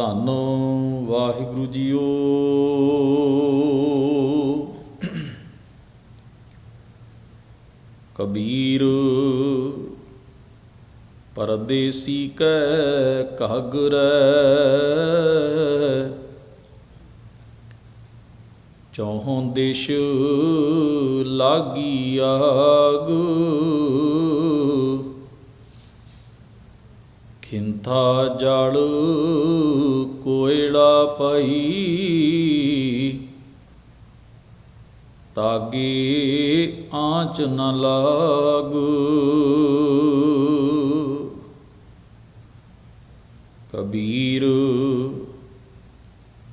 ਧੰਨ ਵਾਹਿਗੁਰੂ ਜੀਓ। ਕਬੀਰ ਪਰਦੇਸੀ ਕੈ ਕਹਗਰੈ ਚੌਹੋਂ ਦੇਸ਼ ਲਾਗੀ ਆਗ। ਖਿੰਥਾ ਜਲ ਕੋਇੜਾ ਪਈ ਤਾਗੇ ਆਂਚ ਨ ਲਾਗ। ਕਬੀਰ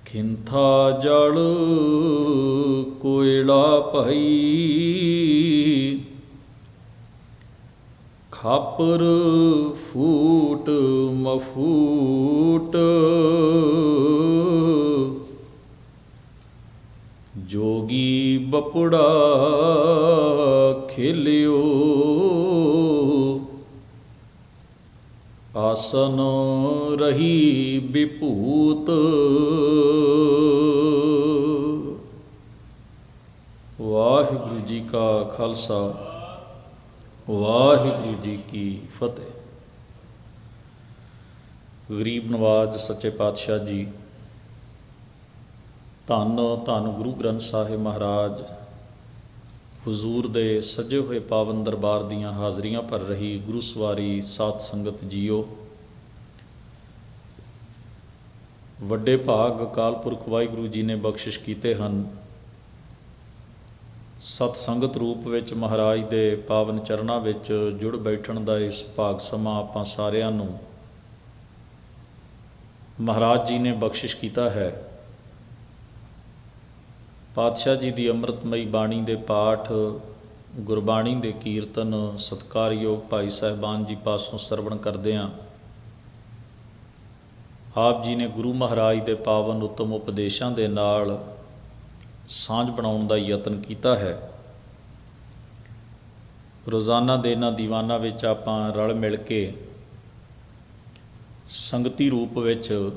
ਖਿੰਥਾ ਜਲ ਕੋਇੜਾ ਪਈ ਖਾਪਰ ਫੂਟ ਮਫੂਟ। ਜੋਗੀ ਬਪੜਾ ਖੇਲਿਓ। ਆਸਨ ਰਹੀ ਵਿਭੂਤ। ਵਾਹਿਗੁਰੂ ਜੀ ਕਾ ਖਾਲਸਾ। ਵਾਹਿਗੁਰੂ ਜੀ ਕੀ ਫਤਿਹ। ਗਰੀਬ ਨਵਾਜ ਸੱਚੇ ਪਾਤਸ਼ਾਹ ਜੀ, ਧੰਨ ਧੰਨ ਗੁਰੂ ਗ੍ਰੰਥ ਸਾਹਿਬ ਮਹਾਰਾਜ, ਹਜ਼ੂਰ ਦੇ ਸਜੇ ਹੋਏ ਪਾਵਨ ਦਰਬਾਰ ਦੀਆਂ ਹਾਜ਼ਰੀਆਂ ਭਰ ਰਹੀ ਗੁਰੂ ਸਵਾਰੀ ਸਾਧ ਸੰਗਤ ਜੀਓ। ਵੱਡੇ ਭਾਗ ਅਕਾਲ ਪੁਰਖ ਵਾਹਿਗੁਰੂ ਜੀ ਨੇ ਬਖਸ਼ਿਸ਼ ਕੀਤੇ ਹਨ। ਸਤ ਸੰਗਤ ਰੂਪ ਵਿੱਚ ਮਹਾਰਾਜ ਦੇ ਪਾਵਨ ਚਰਨਾਂ ਵਿੱਚ ਜੁੜ ਬੈਠਣ ਦਾ ਇਸ ਭਾਗ ਸਮਾਂ ਆਪਾਂ ਸਾਰਿਆਂ ਨੂੰ ਮਹਾਰਾਜ ਜੀ ਨੇ ਬਖਸ਼ਿਸ਼ ਕੀਤਾ ਹੈ। ਪਾਤਸ਼ਾਹ ਜੀ ਦੀ ਅੰਮ੍ਰਿਤਮਈ ਬਾਣੀ ਦੇ ਪਾਠ, ਗੁਰਬਾਣੀ ਦੇ ਕੀਰਤਨ, ਸਤਕਾਰਯੋਗ ਭਾਈ ਸਾਹਿਬਾਨ ਜੀ ਪਾਸੋਂ ਸਰਵਣ ਕਰਦੇ ਆਂ ਆਪ ਜੀ ਨੇ ਗੁਰੂ ਮਹਾਰਾਜ ਦੇ ਪਾਵਨ ਉਤਮ ਉਪਦੇਸ਼ਾਂ ਦੇ ਨਾਲ ਸਾਂਝ ਬਣਾਉਣ ਦਾ ਯਤਨ ਕੀਤਾ ਹੈ। ਰੋਜ਼ਾਨਾ ਦੇ ਇਹਨਾਂ ਦੀਵਾਨਾਂ ਵਿੱਚ ਆਪਾਂ ਰਲ ਮਿਲ ਕੇ ਸੰਗਤੀ ਰੂਪ ਵਿੱਚ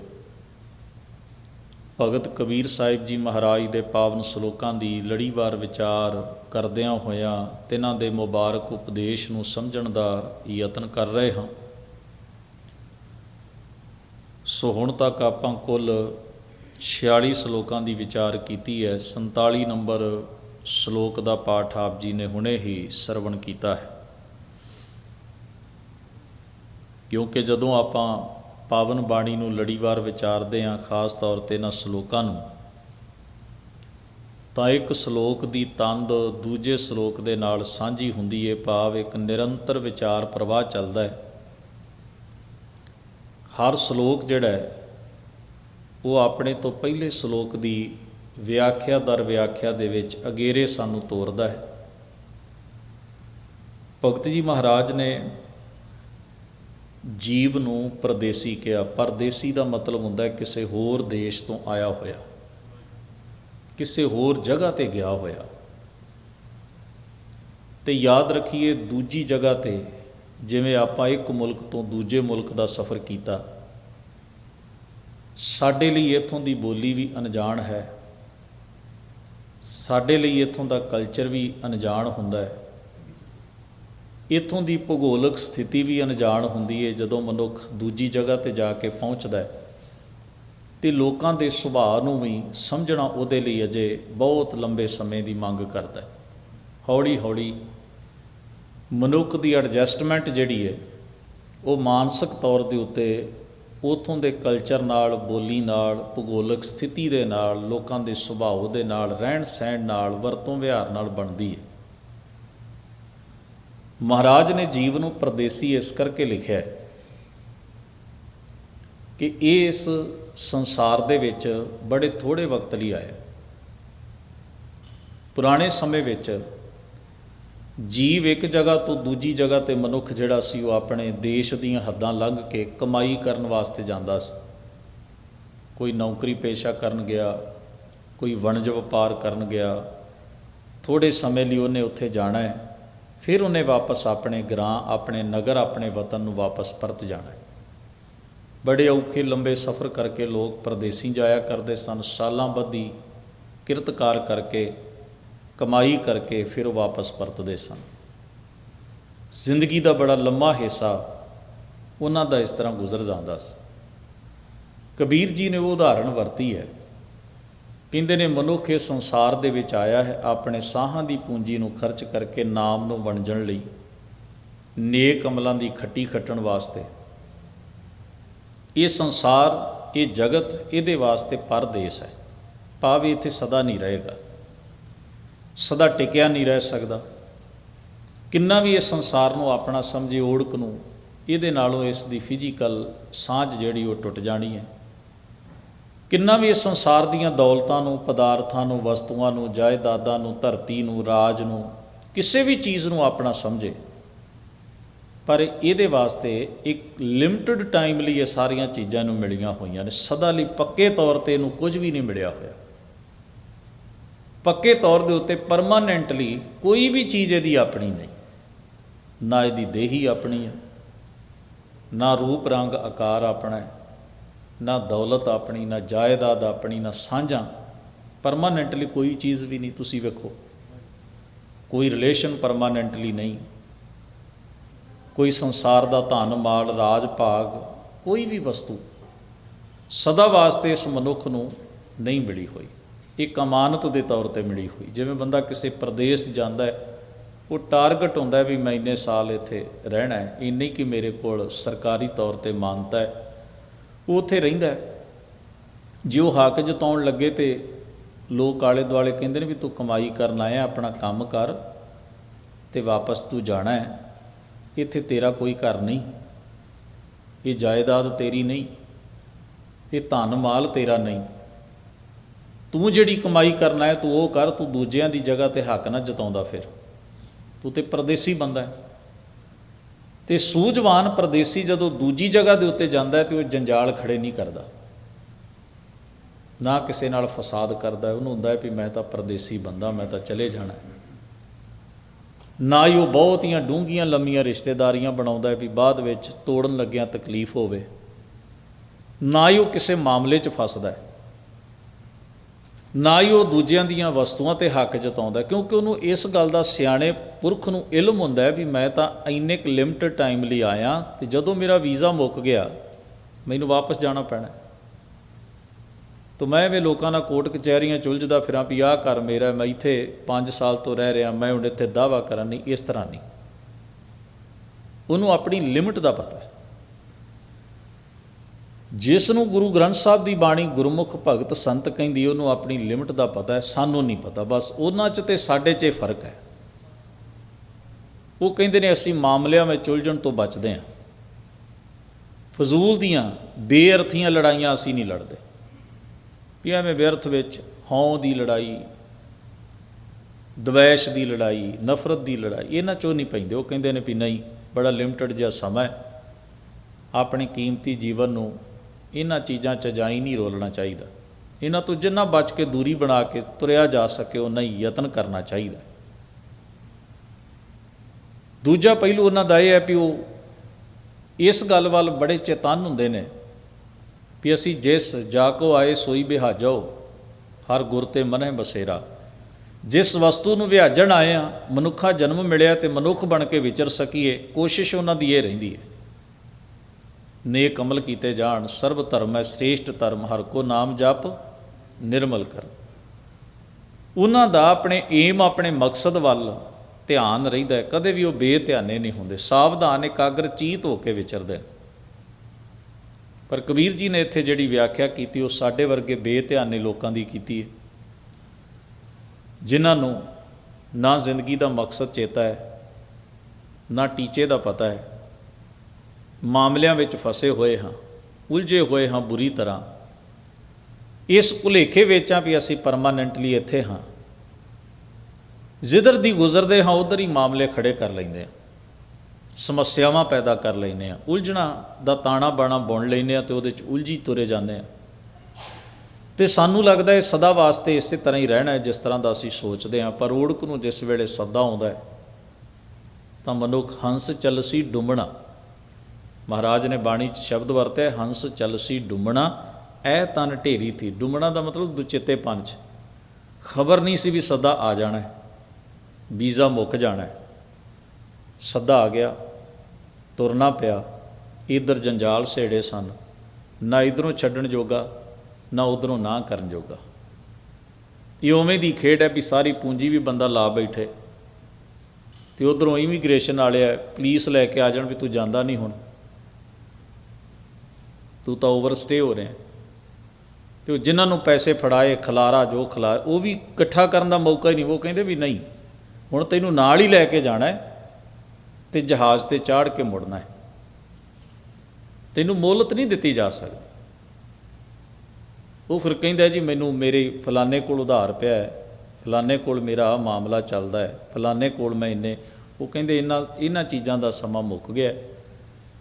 ਭਗਤ ਕਬੀਰ ਸਾਹਿਬ ਜੀ ਮਹਾਰਾਜ ਦੇ ਪਾਵਨ ਸ਼ਲੋਕਾਂ ਦੀ ਲੜੀਵਾਰ ਵਿਚਾਰ ਕਰਦਿਆਂ ਹੋਇਆਂ ਤਿਨਾਂ ਦੇ ਮੁਬਾਰਕ ਉਪਦੇਸ਼ ਨੂੰ ਸਮਝਣ ਦਾ ਯਤਨ ਕਰ ਰਹੇ ਹਾਂ। ਸੋ ਹੁਣ ਤੱਕ ਆਪਾਂ ਕੁੱਲ 46 ਸ਼ਲੋਕਾਂ ਦੀ ਵਿਚਾਰ ਕੀਤੀ ਹੈ 47 ਨੰਬਰ ਸ਼ਲੋਕ ਦਾ ਪਾਠ ਆਪ ਜੀ ਨੇ ਹੁਣੇ ਹੀ ਸਰਵਣ ਕੀਤਾ ਹੈ। ਕਿਉਂਕਿ ਜਦੋਂ ਆਪਾਂ ਪਾਵਨ ਬਾਣੀ ਨੂੰ ਲੜੀਵਾਰ ਵਿਚਾਰਦੇ ਹਾਂ, ਖਾਸ ਤੌਰ ਤੇ ਇਹਨਾਂ ਸ਼ਲੋਕਾਂ ਨੂੰ, ਤਾਂ ਇੱਕ ਸ਼ਲੋਕ ਦੀ ਤੰਦ ਦੂਜੇ ਸ਼ਲੋਕ ਦੇ ਨਾਲ ਸਾਂਝੀ ਹੁੰਦੀ ਹੈ ਭਾਵ ਇੱਕ ਨਿਰੰਤਰ ਵਿਚਾਰ ਪ੍ਰਵਾਹ ਚੱਲਦਾ ਹੈ। ਹਰ ਸ਼ਲੋਕ ਜਿਹੜਾ ਹੈ ਉਹ ਆਪਣੇ ਤੋਂ ਪਹਿਲੇ ਸ਼ਲੋਕ ਦੀ ਵਿਆਖਿਆ ਦਰ ਵਿਆਖਿਆ ਦੇ ਵਿੱਚ ਅਗੇਰੇ ਸਾਨੂੰ ਤੋਰਦਾ ਹੈ। ਭਗਤ ਜੀ ਮਹਾਰਾਜ ਨੇ ਜੀਵ ਨੂੰ ਪਰਦੇਸੀ ਕਿਹਾ। ਪਰਦੇਸੀ ਦਾ ਮਤਲਬ ਹੁੰਦਾ ਹੈ ਕਿਸੇ ਹੋਰ ਦੇਸ਼ ਤੋਂ ਆਇਆ ਹੋਇਆ। ਕਿਸੇ ਹੋਰ ਜਗ੍ਹਾ ਤੇ ਗਿਆ ਹੋਇਆ। ਤੇ ਯਾਦ ਰੱਖੀਏ ਦੂਜੀ ਜਗ੍ਹਾ ਤੇ ਜਿਵੇਂ ਆਪਾਂ ਇੱਕ ਮੁਲਕ ਤੋਂ ਦੂਜੇ ਮੁਲਕ ਦਾ ਸਫ਼ਰ ਕੀਤਾ। ਸਾਡੇ ਲਈ ਇੱਥੋਂ ਦੀ ਬੋਲੀ ਵੀ ਅਣਜਾਣ ਹੈ। ਸਾਡੇ ਲਈ ਇੱਥੋਂ ਦਾ ਕਲਚਰ ਵੀ ਅਣਜਾਣ ਹੁੰਦਾ ਹੈ। ਇਥੋਂ ਦੀ ਭੂਗੋਲਿਕ ਸਥਿਤੀ ਵੀ ਅਣਜਾਣ ਹੁੰਦੀ ਹੈ ਜਦੋਂ ਮਨੁੱਖ ਦੂਜੀ ਜਗ੍ਹਾ ਤੇ ਜਾ ਕੇ ਪਹੁੰਚਦਾ ਹੈ। ਤੇ ਲੋਕਾਂ ਦੇ ਸੁਭਾਅ ਨੂੰ ਵੀ ਸਮਝਣਾ ਉਹਦੇ ਲਈ ਅਜੇ ਬਹੁਤ ਲੰਬੇ ਸਮੇਂ ਦੀ ਮੰਗ ਕਰਦਾ ਹੈ। ਹੌਲੀ ਹੌਲੀ ਮਨੁੱਖ ਦੀ ਐਡਜਸਟਮੈਂਟ ਜਿਹੜੀ ਹੈ, ਉਹ ਮਾਨਸਿਕ ਤੌਰ ਦੇ ਉੱਤੇ ਉਥੋਂ ਦੇ ਕਲਚਰ ਨਾਲ, ਬੋਲੀ ਨਾਲ, ਭੂਗੋਲਿਕ ਸਥਿਤੀ ਦੇ ਨਾਲ, ਲੋਕਾਂ ਦੇ ਸੁਭਾਅ ਦੇ ਨਾਲ, ਰਹਿਣ ਸਹਿਣ ਨਾਲ, ਵਰਤੋਂ ਵਿਹਾਰ ਨਾਲ ਬਣਦੀ ਹੈ। ਮਹਾਰਾਜ ਨੇ ਜੀਵ ਨੂੰ ਪਰਦੇਸੀ ਇਸ ਕਰਕੇ ਲਿਖਿਆ ਕਿ ਇਹ ਇਸ ਸੰਸਾਰ ਦੇ ਵਿੱਚ ਬੜੇ ਥੋੜੇ ਵਕਤ ਲਈ ਆਇਆ। ਪੁਰਾਣੇ ਸਮੇਂ ਵਿੱਚ ਜੀਵ ਇੱਕ ਜਗ੍ਹਾ ਤੋਂ ਦੂਜੀ ਜਗ੍ਹਾ ਤੇ ਮਨੁੱਖ ਜਿਹੜਾ ਸੀ ਉਹ ਆਪਣੇ ਦੇਸ਼ ਦੀਆਂ ਹੱਦਾਂ ਲੰਘ ਕੇ ਕਮਾਈ ਕਰਨ ਵਾਸਤੇ ਜਾਂਦਾ ਸੀ। ਕੋਈ ਨੌਕਰੀ ਪੇਸ਼ਾ ਕਰਨ ਗਿਆ, ਕੋਈ ਵਣਜ ਵਪਾਰ ਕਰਨ ਗਿਆ ਥੋੜੇ ਸਮੇਂ ਲਈ ਉਹਨੇ ਉੱਥੇ ਜਾਣਾ ਹੈ, ਫਿਰ ਉਹਨੇ ਵਾਪਸ ਆਪਣੇ ਗ੍ਰਾਂ ਆਪਣੇ ਨਗਰ, ਆਪਣੇ ਵਤਨ ਨੂੰ ਵਾਪਸ ਪਰਤ ਜਾਣਾ ਹੈ। ਬੜੇ ਔਖੇ, ਲੰਬੇ ਸਫ਼ਰ ਕਰਕੇ ਲੋਕ ਪਰਦੇਸੀ ਜਾਇਆ ਕਰਦੇ ਸਨ, ਸਾਲਾਂ ਬੱਧੀ ਕਿਰਤਕਾਰ ਕਰਕੇ ਕਮਾਈ ਕਰਕੇ ਫਿਰ ਉਹ ਵਾਪਸ ਪਰਤਦੇ ਸਨ। ਜ਼ਿੰਦਗੀ ਦਾ ਬੜਾ ਲੰਮਾ ਹਿੱਸਾ ਉਹਨਾਂ ਦਾ ਇਸ ਤਰ੍ਹਾਂ ਗੁਜ਼ਰ ਜਾਂਦਾ ਸੀ। ਕਬੀਰ ਜੀ ਨੇ ਉਹ ਉਦਾਹਰਣ ਵਰਤੀ ਹੈ। ਕਹਿੰਦੇ ਨੇ, ਮਨੁੱਖ ਇਸ ਸੰਸਾਰ ਦੇ ਵਿੱਚ ਆਇਆ ਹੈ, ਆਪਣੇ ਸਾਹਾਂ ਦੀ ਪੂੰਜੀ ਨੂੰ ਖਰਚ ਕਰਕੇ ਨਾਮ ਨੂੰ ਵੰਜਣ ਲਈ ਨੇਕ ਅਮਲਾਂ ਦੀ ਖੱਟੀ ਖੱਟਣ ਵਾਸਤੇ। ਇਹ ਸੰਸਾਰ, ਇਹ ਜਗਤ, ਇਹਦੇ ਵਾਸਤੇ ਪਰਦੇਸ ਹੈ। ਭਾਵੇਂ ਇੱਥੇ ਸਦਾ ਨਹੀਂ ਰਹੇਗਾ। ਸਦਾ ਟਿਕਿਆ ਨਹੀਂ ਰਹਿ ਸਕਦਾ। ਕਿੰਨਾ ਵੀ ਇਸ ਸੰਸਾਰ ਨੂੰ ਆਪਣਾ ਸਮਝੇ ਓੜਕ ਨੂੰ, ਇਹਦੇ ਨਾਲੋਂ ਇਸ ਦੀ ਫਿਜ਼ੀਕਲ ਸਾਂਝ ਜਿਹੜੀ ਉਹ ਟੁੱਟ ਜਾਣੀ ਹੈ। ਕਿੰਨਾ ਵੀ ਇਸ ਸੰਸਾਰ ਦੀਆਂ ਦੌਲਤਾਂ ਨੂੰ, ਪਦਾਰਥਾਂ ਨੂੰ, ਵਸਤੂਆਂ ਨੂੰ, ਜਾਇਦਾਦਾਂ ਨੂੰ, ਧਰਤੀ ਨੂੰ, ਰਾਜ ਨੂੰ, ਕਿਸੇ ਵੀ ਚੀਜ਼ ਨੂੰ ਆਪਣਾ ਸਮਝੇ। ਪਰ ਇਹਦੇ ਵਾਸਤੇ ਇੱਕ ਲਿਮਟਿਡ ਟਾਈਮ ਲਈ ਇਹ ਸਾਰੀਆਂ ਚੀਜ਼ਾਂ ਨੂੰ ਮਿਲੀਆਂ ਹੋਈਆਂ ਨੇ। ਸਦਾ ਲਈ ਪੱਕੇ ਤੌਰ ਤੇ ਇਹਨੂੰ ਕੁਝ ਵੀ ਨਹੀਂ ਮਿਲਿਆ ਹੋਇਆ। ਪੱਕੇ ਤੌਰ ਦੇ ਉੱਤੇ ਪਰਮਾਨੈਂਟਲੀ ਕੋਈ ਵੀ ਚੀਜ਼ ਇਹਦੀ ਆਪਣੀ ਨਹੀਂ। ਨਾ ਇਹਦੀ ਦੇਹੀ ਆਪਣੀ ਹੈ ਨਾ ਰੂਪ ਰੰਗ ਆਕਾਰ ਆਪਣਾ ਹੈ, ਨਾ ਦੌਲਤ ਆਪਣੀ, ਨਾ ਜਾਇਦਾਦ ਆਪਣੀ, ਨਾ ਸਾਂਝਾਂ। ਪਰਮਾਨੈਂਟਲੀ ਕੋਈ ਚੀਜ਼ ਵੀ ਨਹੀਂ, ਤੁਸੀਂ ਵੇਖੋ। ਕੋਈ ਰਿਲੇਸ਼ਨ ਪਰਮਾਨੈਂਟਲੀ ਨਹੀਂ। ਕੋਈ ਸੰਸਾਰ ਦਾ ਧਨ, ਮਾਲ, ਰਾਜ, ਭਾਗ, ਕੋਈ ਵੀ ਵਸਤੂ ਸਦਾ ਵਾਸਤੇ ਇਸ ਮਨੁੱਖ ਨੂੰ ਨਹੀਂ ਮਿਲੀ ਹੋਈ। ਇੱਕ ਅਮਾਨਤ ਦੇ ਤੌਰ ਤੇ ਮਿਲੀ ਹੋਈ। ਜਿਵੇਂ ਬੰਦਾ ਕਿਸੇ ਪ੍ਰਦੇਸ਼ ਜਾਂਦਾ ਹੈ, ਉਹ ਟਾਰਗੇਟ ਹੁੰਦਾ ਵੀ ਮੈਂ ਇੰਨੇ ਸਾਲ ਇੱਥੇ ਰਹਿਣਾ ਹੈ, ਇੰਨੀ ਕਿ ਮੇਰੇ ਕੋਲ ਸਰਕਾਰੀ ਤੌਰ ਤੇ ਮਾਨਤਾ ਹੈ, ਉਹ ਉੱਥੇ ਰਹਿੰਦਾ ਜੇ ਉਹ ਹੱਕ ਜਤਾਉਣ ਲੱਗੇ ਤੇ ਲੋਕ ਆਲੇ ਦੁਆਲੇ ਕਹਿੰਦੇ ਨੇ ਵੀ ਤੂੰ ਕਮਾਈ ਕਰਨ ਆਇਆ, ਆਪਣਾ ਕੰਮ ਕਰ ਤੇ ਵਾਪਸ ਤੂੰ ਜਾਣਾ ਹੈ। ਇੱਥੇ ਤੇਰਾ ਕੋਈ ਘਰ ਨਹੀਂ, ਇਹ ਜਾਇਦਾਦ ਤੇਰੀ ਨਹੀਂ, ਇਹ ਧਨ ਮਾਲ ਤੇਰਾ ਨਹੀਂ। ਤੂੰ ਜਿਹੜੀ ਕਮਾਈ ਕਰਨਾ ਹੈ, ਤੂੰ ਉਹ ਕਰ, ਤੂੰ ਦੂਜਿਆਂ ਦੀ ਜਗ੍ਹਾ ਤੇ ਹੱਕ ਨਾ ਜਤਾਉਂਦਾ ਫਿਰ। ਤੂੰ ਤੇ ਪਰਦੇਸੀ ਬੰਦਾ ਹੈ। ਤੇ ਸੂਝਵਾਨ ਪਰਦੇਸੀ ਜਦੋਂ ਦੂਜੀ ਜਗ੍ਹਾ ਦੇ ਉੱਤੇ ਜਾਂਦਾ ਹੈ, ਤੇ ਉਹ ਜੰਜਾਲ ਖੜੇ ਨਹੀਂ ਕਰਦਾ। ਨਾ ਕਿਸੇ ਨਾਲ ਫਸਾਦ ਕਰਦਾ ਉਹਨੂੰ ਹੁੰਦਾ ਹੈ ਵੀ ਮੈਂ ਤਾਂ ਪਰਦੇਸੀ ਬੰਦਾ, ਮੈਂ ਤਾਂ ਚਲੇ ਜਾਣਾ ਨਾ ਹੀ ਉਹ ਬਹੁਤੀਆਂ ਡੂੰਘੀਆਂ, ਲੰਮੀਆਂ ਰਿਸ਼ਤੇਦਾਰੀਆਂ ਬਣਾਉਂਦਾ ਹੈ ਵੀ ਬਾਅਦ ਵਿੱਚ ਤੋੜਨ ਲੱਗਿਆਂ ਤਕਲੀਫ ਹੋਵੇ। ਨਾ ਹੀ ਉਹ ਕਿਸੇ ਮਾਮਲੇ 'ਚ ਫਸਦਾ ਹੈ। ਨਾ ਹੀ ਉਹ ਦੂਜਿਆਂ ਦੀਆਂ ਵਸਤੂਆਂ ਤੇ ਹੱਕ ਜਤਾਉਂਦਾ, ਕਿਉਂਕਿ ਉਹਨੂੰ ਇਸ ਗੱਲ ਦਾ ਸਿਆਣੇ ਪੁਰਖ ਨੂੰ ਇਲਮ ਹੁੰਦਾ ਹੈ ਵੀ ਮੈਂ ਤਾਂ ਇੰਨੇ ਕੁ ਲਿਮਟਿਡ ਟਾਈਮ ਲਈ ਆਇਆ ਤੇ ਜਦੋਂ ਮੇਰਾ ਵੀਜ਼ਾ ਮੁੱਕ ਗਿਆ, ਮੈਨੂੰ ਵਾਪਸ ਜਾਣਾ ਪੈਣਾ ਤਾਂ ਮੈਂ ਵੀ ਲੋਕਾਂ ਨਾਲ ਕੋਰਟ ਕਚਹਿਰੀਆਂ ਚੁਲਝਦਾ ਫਿਰਾਂ ਵੀ ਆਹ ਕਰ ਮੇਰਾ ਮੈਂ ਇੱਥੇ 5 ਸਾਲ ਤੋਂ ਰਹਿ ਰਿਹਾ, ਮੈਂ ਹੁਣ ਇੱਥੇ ਦਾਵਾ ਕਰਨ ਨਹੀਂ, ਇਸ ਤਰ੍ਹਾਂ ਨਹੀਂ। ਉਹਨੂੰ ਆਪਣੀ ਲਿਮਟ ਦਾ ਪਤਾ ਹੈ। ਜਿਸ ਨੂੰ ਗੁਰੂ ਗ੍ਰੰਥ ਸਾਹਿਬ ਦੀ ਬਾਣੀ ਗੁਰਮੁਖ ਭਗਤ ਸੰਤ ਕਹਿੰਦੀ, ਉਹਨੂੰ ਆਪਣੀ ਲਿਮਟ ਦਾ ਪਤਾ ਹੈ, ਸਾਨੂੰ ਨਹੀਂ ਪਤਾ, ਬਸ ਉਹਨਾਂ 'ਚ ਤੇ ਸਾਡੇ 'ਚ ਫ਼ਰਕ ਹੈ। ਉਹ ਕਹਿੰਦੇ ਨੇ, ਅਸੀਂ ਮਾਮਲਿਆਂ ਵਿੱਚ ਉਲਝਣ ਤੋਂ ਬਚਦੇ ਹਾਂ। ਫਜ਼ੂਲ ਦੀਆਂ ਬੇਅਰਥੀਆਂ ਲੜਾਈਆਂ ਅਸੀਂ ਨਹੀਂ ਲੜਦੇ। ਵੀ ਐਵੇਂ ਵਿਅਰਥ ਵਿੱਚ ਹਉ ਦੀ ਲੜਾਈ, ਦਵੈਸ਼ ਦੀ ਲੜਾਈ, ਨਫ਼ਰਤ ਦੀ ਲੜਾਈ, ਇਹਨਾਂ ਚੋਂ ਨਹੀਂ ਪੈਂਦੇ। ਉਹ ਕਹਿੰਦੇ ਨੇ ਵੀ ਨਹੀਂ, ਬੜਾ ਲਿਮਟਿਡ ਜਿਹਾ ਸਮਾਂ ਹੈ। ਆਪਣੇ ਕੀਮਤੀ ਜੀਵਨ ਨੂੰ ਇਹਨਾਂ ਚੀਜ਼ਾਂ 'ਚ ਜਾਈ ਨਹੀਂ ਰੋਲਣਾ ਚਾਹੀਦਾ। ਇਹਨਾਂ ਤੋਂ ਜਿੰਨਾ ਬਚ ਕੇ ਦੂਰੀ ਬਣਾ ਕੇ ਤੁਰਿਆ ਜਾ ਸਕੇ ਉਹਨਾਂ ਹੀ ਯਤਨ ਕਰਨਾ ਚਾਹੀਦਾ ਦੂਜਾ ਪਹਿਲੂ ਉਹਨਾਂ ਦਾ ਇਹ ਹੈ ਵੀ ਉਹ ਇਸ ਗੱਲ ਵੱਲ ਬੜੇ ਚੇਤਨ ਹੁੰਦੇ ਨੇ ਵੀ ਅਸੀਂ ਜਿਸ ਜਾ ਕੋ ਆਏ ਸੋਈ ਬਿਹਾਜੋ ਹਰ ਗੁਰ ਤੇ ਮਨਹਿ ਬਸੇਰਾ। ਜਿਸ ਵਸਤੂ ਨੂੰ ਵਿਆਜਣ ਆਏ ਆ ਮਨੁੱਖਾ ਜਨਮ ਮਿਲਿਆ ਤੇ ਮਨੁੱਖ ਬਣ ਕੇ ਵਿਚਰ ਸਕੀਏ, ਕੋਸ਼ਿਸ਼ ਉਹਨਾਂ ਦੀ ਇਹ ਰਹਿੰਦੀ ਹੈ। ਨੇਕ ਅਮਲ ਕੀਤੇ ਜਾਣ ਸਰਬ ਧਰਮ ਹੈ, ਸ੍ਰੇਸ਼ਟ ਧਰਮ, ਹਰ ਕੋ ਨਾਮ ਜਪ ਨਿਰਮਲ ਕਰ। ਉਹਨਾਂ ਦਾ ਆਪਣੇ ਏਮ, ਆਪਣੇ ਮਕਸਦ ਵੱਲ ਧਿਆਨ ਰਹਿੰਦਾ ਕਦੇ ਵੀ ਉਹ ਬੇਧਿਆਨੇ ਨਹੀਂ ਹੁੰਦੇ। ਸਾਵਧਾਨ, ਇਕਾਗਰ, ਚੀਤ ਹੋ ਕੇ ਵਿਚਰਦੇ ਪਰ ਕਬੀਰ ਜੀ ਨੇ ਇੱਥੇ ਜਿਹੜੀ ਵਿਆਖਿਆ ਕੀਤੀ, ਉਹ ਸਾਡੇ ਵਰਗੇ ਬੇਧਿਆਨੇ ਲੋਕਾਂ ਦੀ ਕੀਤੀ ਹੈ। ਜਿਨ੍ਹਾਂ ਨੂੰ ਨਾ ਜ਼ਿੰਦਗੀ ਦਾ ਮਕਸਦ ਚੇਤਾ ਹੈ, ਨਾ ਟੀਚੇ ਦਾ ਪਤਾ ਹੈ। ਮਾਮਲਿਆਂ ਵਿੱਚ ਫਸੇ ਹੋਏ ਹਾਂ, ਉਲਝੇ ਹੋਏ ਹਾਂ ਬੁਰੀ ਤਰ੍ਹਾਂ। ਇਸ ਭੁਲੇਖੇ ਵਿੱਚ ਆ ਵੀ ਅਸੀਂ ਪਰਮਾਨੈਂਟਲੀ ਇੱਥੇ ਹਾਂ। ਜਿੱਧਰ ਦੀ ਗੁਜ਼ਰਦੇ ਹਾਂ, ਉਧਰ ਹੀ ਮਾਮਲੇ ਖੜੇ ਕਰ ਲੈਂਦੇ ਆ ਸਮੱਸਿਆਵਾਂ ਪੈਦਾ ਕਰ ਲੈਂਦੇ ਆ ਉਲਝਣਾ ਦਾ ਤਾਣਾ ਬਾਣਾ ਬੁਣ ਲੈਂਦੇ ਆ ਤੇ ਉਹਦੇ ਚ ਉਲਝੀ ਤੁਰੇ ਜਾਂਦੇ ਆ ਤੇ ਸਾਨੂੰ ਲੱਗਦਾ ਇਹ ਸਦਾ ਵਾਸਤੇ ਇਸੇ ਤਰ੍ਹਾਂ ਹੀ ਰਹਿਣਾ ਹੈ, ਜਿਸ ਤਰ੍ਹਾਂ ਦਾ ਅਸੀਂ ਸੋਚਦੇ ਹਾਂ। ਪਰ ਓੜਕ ਨੂੰ ਜਿਸ ਵੇਲੇ ਸੱਦਾ ਆਉਂਦਾ ਹੈ, ਤਾਂ ਮਨੁੱਖ ਹੰਸ ਚੱਲਸੀ ਡੁੰਬਣਾ ਮਹਾਰਾਜ ਨੇ ਬਾਣੀ 'ਚ ਸ਼ਬਦ ਵਰਤਿਆ, ਹੰਸ, ਚਲਸੀ, ਡੁੰਮਣਾ ਐ ਤਨ ਢੇਰੀ ਥੀ। ਡੁੰਮਣਾ ਦਾ ਮਤਲਬ ਦੁਚਿੱਤੇ ਪੰਜ। ਖਬਰ ਨਹੀਂ ਸੀ ਵੀ ਸਦਾ ਆ ਜਾਣਾ ਵੀਜ਼ਾ ਮੁੱਕ ਜਾਣਾ ਹੈ। ਸਦਾ ਆ ਗਿਆ, ਤੁਰਨਾ ਪਿਆ, ਇਧਰ ਜੰਜਾਲ ਸੇੜੇ ਸਨ। ਨਾ ਇਧਰੋਂ ਛੱਡਣ ਜੋਗਾ, ਨਾ ਉਧਰੋਂ ਨਾ ਕਰਨ ਜੋਗਾ। ਇਹ ਉਵੇਂ ਦੀ ਖੇਡ ਹੈ ਵੀ ਸਾਰੀ ਪੂੰਜੀ ਵੀ ਬੰਦਾ ਲਾ ਬੈਠੇ। ਤੇ ਉਧਰੋਂ ਇਮੀਗ੍ਰੇਸ਼ਨ ਵਾਲੇ ਆ ਪੁਲਿਸ ਲੈ ਕੇ ਆ ਜਾਣ ਵੀ ਤੂੰ ਜਾਂਦਾ ਨਹੀਂ ਹੁਣ। ਤੂੰ ਤਾਂ ਓਵਰਸਟੇ ਹੋ ਰਿਹਾ। ਤੇ ਉਹ ਜਿਨ੍ਹਾਂ ਨੂੰ ਪੈਸੇ ਫੜਾਏ, ਖਲਾਰਾ, ਜੋ ਖਲਾ ਉਹ ਵੀ ਇਕੱਠਾ ਕਰਨ ਦਾ ਮੌਕਾ ਹੀ ਨਹੀਂ। ਉਹ ਕਹਿੰਦੇ ਵੀ ਨਹੀਂ, ਹੁਣ ਤੈਨੂੰ ਨਾਲ ਹੀ ਲੈ ਕੇ ਜਾਣਾ ਹੈ ਤੇ ਜਹਾਜ਼ ਤੇ ਚਾੜ ਕੇ ਮੁੜਨਾ ਹੈ। ਤੈਨੂੰ ਮੋਹਲਤ ਨਹੀਂ ਦਿੱਤੀ ਜਾ ਸਕਦੀ। ਉਹ ਫਿਰ ਕਹਿੰਦਾ ਜੀ, ਮੈਨੂੰ ਮੇਰੇ ਫਲਾਣੇ ਕੋਲ ਉਧਾਰ ਪਿਆ ਹੈ, ਫਲਾਣੇ ਕੋਲ ਮੇਰਾ ਆਹ ਮਾਮਲਾ ਚੱਲਦਾ ਹੈ, ਫਲਾਣੇ ਕੋਲ ਮੈਂ ਇੰਨੇ, ਉਹ ਕਹਿੰਦੇ ਇਹਨਾਂ ਇਹਨਾਂ ਚੀਜ਼ਾਂ ਦਾ ਸਮਾਂ ਮੁੱਕ ਗਿਆ।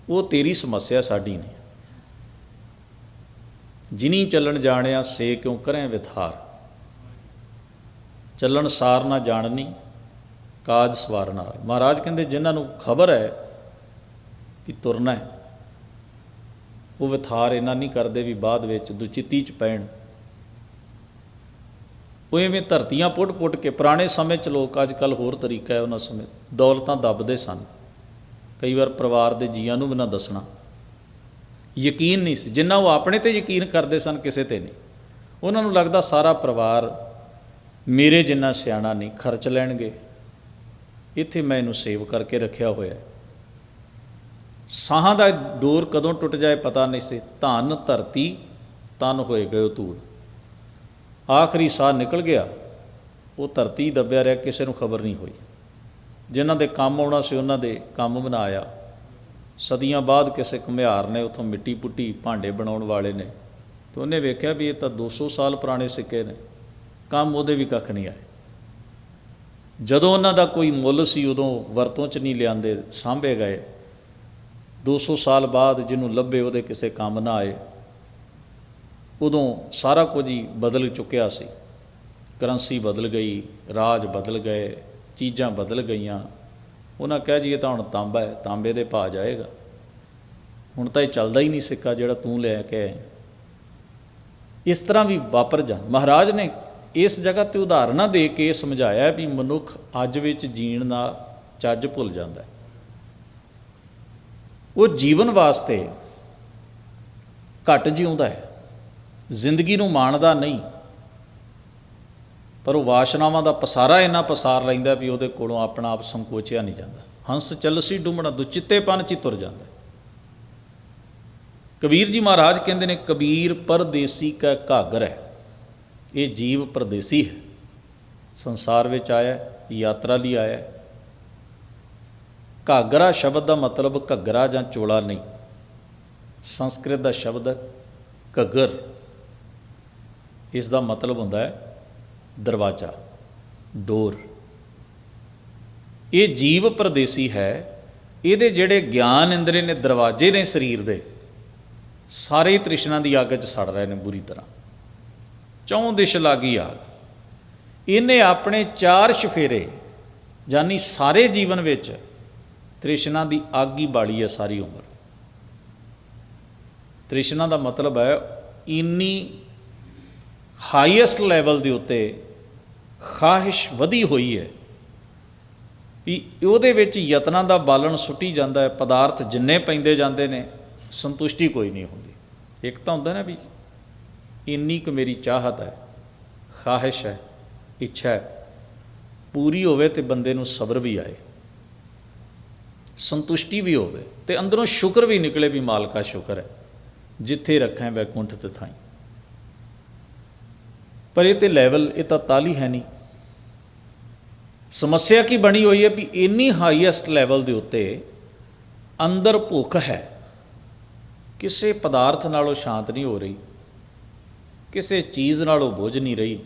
ਉਹ ਤੇਰੀ ਸਮੱਸਿਆ ਸਾਡੀ ਨਹੀਂ। ਜਿਨੀ ਚੱਲਣ ਜਾਣਿਆ ਸੇ ਕਿਉਂ ਕਰੇ ਵਿਥਾਰ। ਚੱਲਣ ਸਾਰ ਨਾ ਜਾਣਨੀ, ਕਾਜ ਸਵਾਰਨਾਰ ਮਹਾਰਾਜ ਕਹਿੰਦੇ ਜਿਨ੍ਹਾਂ ਨੂੰ ਖਬਰ ਹੈ ਕਿ ਤੁਰਨਾ ਹੈ, ਉਹ ਵਿਥਾਰ ਇਹਨਾਂ ਨਹੀਂ ਕਰਦੇ ਵੀ ਬਾਅਦ ਵਿੱਚ ਦੁਚਿੱਤੀ ਚ ਪੈਣ। ਉਹ ਐਵੇਂ ਧਰਤੀਆਂ ਪੁੱਟ-ਪੁੱਟ ਕੇ ਪੁਰਾਣੇ ਸਮੇਂ ਚ ਲੋਕ ਅੱਜ ਕੱਲ ਹੋਰ ਤਰੀਕਾ ਹੈ ਉਹਨਾਂ ਸਮੇਂ। ਦੌਲਤਾਂ ਦੱਬਦੇ ਸਨ। ਕਈ ਵਾਰ ਪਰਿਵਾਰ ਦੇ ਜੀਆਂ ਨੂੰ ਵੀ ਨਾ ਦੱਸਣਾ। ਯਕੀਨ ਨਹੀਂ ਸੀ। ਜਿੰਨਾ ਉਹ ਆਪਣੇ ਤੇ ਯਕੀਨ ਕਰਦੇ ਸਨ, ਕਿਸੇ ਤੇ ਨਹੀਂ। ਉਹਨਾਂ ਨੂੰ ਲੱਗਦਾ ਸਾਰਾ ਪਰਿਵਾਰ ਮੇਰੇ ਜਿੰਨਾ ਸਿਆਣਾ ਨਹੀਂ, ਖਰਚ ਲੈਣਗੇ। ਇੱਥੇ ਮੈਂ ਇਹਨੂੰ ਸੇਵ ਕਰਕੇ ਰੱਖਿਆ ਹੋਇਆ ਹੈ। ਸਾਹਾਂ ਦਾ ਡੋਰ ਕਦੋਂ ਟੁੱਟ ਜਾਏ ਪਤਾ ਨਹੀਂ ਸੀ। ਧਨ, ਧਰਤੀ, ਤਨ ਹੋਏ ਗਏ ਧੂੜ। ਆਖਰੀ ਸਾਹ ਨਿਕਲ ਗਿਆ। ਉਹ ਧਰਤੀ ਦੱਬਿਆ ਰਿਹਾ, ਕਿਸੇ ਨੂੰ ਖਬਰ ਨਹੀਂ ਹੋਈ। ਜਿਨ੍ਹਾਂ ਦੇ ਕੰਮ ਆਉਣਾ ਸੀ, ਉਹਨਾਂ ਦੇ ਕੰਮ ਬਣਾਇਆ ਸਦੀਆਂ ਬਾਅਦ ਕਿਸੇ ਘੁਮਿਆਰ ਨੇ ਉਥੋਂ ਮਿੱਟੀ ਪੁੱਟੀ ਭਾਂਡੇ ਬਣਾਉਣ ਵਾਲੇ ਨੇ ਤੇ ਉਹਨੇ ਵੇਖਿਆ ਵੀ ਇਹ ਤਾਂ 200 ਸਾਲ ਪੁਰਾਣੇ ਸਿੱਕੇ ਨੇ, ਕੰਮ ਉਹਦੇ ਵੀ ਕੱਖ ਨਹੀਂ ਆਏ। ਜਦੋਂ ਉਹਨਾਂ ਦਾ ਕੋਈ ਮੁੱਲ ਸੀ ਉਦੋਂ ਵਰਤੋਂ 'ਚ ਨਹੀਂ ਲਿਆਂਦੇ, ਸਾਂਭੇ ਗਏ। 200 ਸਾਲ ਬਾਅਦ ਜਿਹਨੂੰ ਲੱਭੇ ਉਹਦੇ ਕਿਸੇ ਕੰਮ ਨਾ ਆਏ, ਉਦੋਂ ਸਾਰਾ ਕੁਝ ਹੀ ਬਦਲ ਚੁੱਕਿਆ ਸੀ। ਕਰੰਸੀ ਬਦਲ ਗਈ, ਰਾਜ ਬਦਲ ਗਏ, ਚੀਜ਼ਾਂ ਬਦਲ ਗਈਆਂ ਉਹਨਾਂ ਕਹਿ ਜੀ ਇਹ ਤਾਂ ਹੁਣ ਤਾਂਬਾ ਹੈ, ਤਾਂਬੇ ਦੇ ਭਾਅ ਜਾਏਗਾ। ਹੁਣ ਤਾਂ ਇਹ ਚੱਲਦਾ ਹੀ ਨਹੀਂ ਸਿੱਕਾ ਜਿਹੜਾ ਤੂੰ ਲੈ ਕੇ ਆਇਆ। ਇਸ ਤਰ੍ਹਾਂ ਵੀ ਵਾਪਰ ਜਾ। ਮਹਾਰਾਜ ਨੇ ਇਸ ਜਗ੍ਹਾ ਤੇ ਉਦਾਹਰਨਾਂ ਦੇ ਕੇ ਸਮਝਾਇਆ ਵੀ ਮਨੁੱਖ ਅੱਜ ਵਿੱਚ ਜੀਣ ਦਾ ਚੱਜ ਭੁੱਲ ਜਾਂਦਾ ਹੈ। ਉਹ ਜੀਵਨ ਵਾਸਤੇ ਘੱਟ ਜਿਉਂਦਾ ਹੈ। ਜ਼ਿੰਦਗੀ ਨੂੰ ਮਾਣਦਾ ਨਹੀਂ। ਪਰ ਉਹ ਵਾਸ਼ਨਾਵਾਂ ਦਾ ਪਸਾਰਾ ਇੰਨਾ ਪਸਾਰ ਲੈਂਦਾ ਵੀ ਉਹਦੇ ਕੋਲੋਂ ਆਪਣਾ ਆਪ ਸੰਕੋਚਿਆ ਨਹੀਂ ਜਾਂਦਾ। ਹੰਸ ਚੱਲਸੀ ਡੁੰਮਣਾ, ਦੁਚਿੱਤੇਪਨ ਚ ਹੀ ਤੁਰ ਜਾਂਦਾ। ਕਬੀਰ ਜੀ ਮਹਾਰਾਜ ਕਹਿੰਦੇ ਨੇ, ਕਬੀਰ ਪਰਦੇਸੀ ਕਾ ਘਾਗਰ ਹੈ। ਇਹ ਜੀਵ ਪਰਦੇਸੀ ਹੈ। ਸੰਸਾਰ ਵਿੱਚ ਆਇਆ ਯਾਤਰਾ ਲਈ ਆਇਆ ਘਾਗਰਾ ਸ਼ਬਦ ਦਾ ਮਤਲਬ ਘੱਗਰਾ ਜਾਂ ਚੋਲਾ ਨਹੀਂ। ਸੰਸਕ੍ਰਿਤ ਦਾ ਸ਼ਬਦ ਘੱਗਰ। ਇਸ ਦਾ ਮਤਲਬ ਹੁੰਦਾ ਹੈ ਦਰਵਾਜ਼ਾ ਡੋਰ ਇਹ ਜੀਵ ਪਰਦੇਸੀ ਹੈ। ਇਹਦੇ ਜਿਹੜੇ ਗਿਆਨ ਇੰਦਰੇ ਨੇ ਦਰਵਾਜ਼ੇ ਨੇ ਸਰੀਰ ਦੇ, ਸਾਰੇ ਹੀ ਤ੍ਰਿਸ਼ਨਾ ਦੀ ਅੱਗ 'ਚ ਸੜ ਰਹੇ ਨੇ ਬੁਰੀ ਤਰ੍ਹਾਂ। ਚੌਂ ਦਿਸ਼ ਲਾਗੀ ਆਗ। ਇਹਨੇ ਆਪਣੇ ਚਾਰ ਸ਼ਫੇਰੇ ਜਾਨੀ ਸਾਰੇ ਜੀਵਨ ਵਿੱਚ ਤ੍ਰਿਸ਼ਨਾ ਦੀ ਅੱਗ ਹੀ ਬਾਲੀ ਹੈ ਸਾਰੀ ਉਮਰ। ਤ੍ਰਿਸ਼ਨਾ ਦਾ ਮਤਲਬ ਹੈ, ਇੰਨੀ ਹਾਈਐਸਟ ਲੈਵਲ ਦੇ ਉੱਤੇ ਖਾਹਿਸ਼ ਵਧੀ ਹੋਈ ਹੈ ਵੀ ਉਹਦੇ ਵਿੱਚ ਯਤਨਾਂ ਦਾ ਬਾਲਣ ਸੁੱਟੀ ਜਾਂਦਾ ਹੈ, ਪਦਾਰਥ ਜਿੰਨੇ ਪੈਂਦੇ ਜਾਂਦੇ ਨੇ, ਸੰਤੁਸ਼ਟੀ ਕੋਈ ਨਹੀਂ ਹੁੰਦੀ। ਇੱਕ ਤਾਂ ਹੁੰਦਾ ਨਾ ਵੀ ਇੰਨੀ ਕੁ ਮੇਰੀ ਚਾਹਤ ਹੈ, ਖਾਹਿਸ਼ ਹੈ, ਇੱਛਾ ਹੈ, ਪੂਰੀ ਹੋਵੇ ਤੇ ਬੰਦੇ ਨੂੰ ਸਬਰ ਵੀ ਆਏ, ਸੰਤੁਸ਼ਟੀ ਵੀ ਹੋਵੇ ਤੇ ਅੰਦਰੋਂ ਸ਼ੁਕਰ ਵੀ ਨਿਕਲੇ ਵੀ ਮਾਲਕਾ ਸ਼ੁਕਰ ਹੈ, ਜਿੱਥੇ ਰੱਖਾਂ ਵੈਕੁੰਠ ਤੇ ਥਾਈ। ਪਰ ਇਹ ਤੇ ਲੈਵਲ ਇਹ ਤਾਂ ਤਾਲੀ ਹੈ ਨਹੀਂ। ਸਮੱਸਿਆ ਕੀ ਬਣੀ ਹੋਈ ਹੈ ਵੀ ਇੰਨੀ ਹਾਈਐਸਟ ਲੈਵਲ ਦੇ ਉੱਤੇ ਅੰਦਰ ਭੁੱਖ ਹੈ। ਕਿਸੇ ਪਦਾਰਥ ਨਾਲੋਂ ਸ਼ਾਂਤ ਨਹੀਂ ਹੋ ਰਹੀ। ਕਿਸੇ ਚੀਜ਼ ਨਾਲੋਂ ਬੁੱਝ ਨਹੀਂ ਰਹੀ।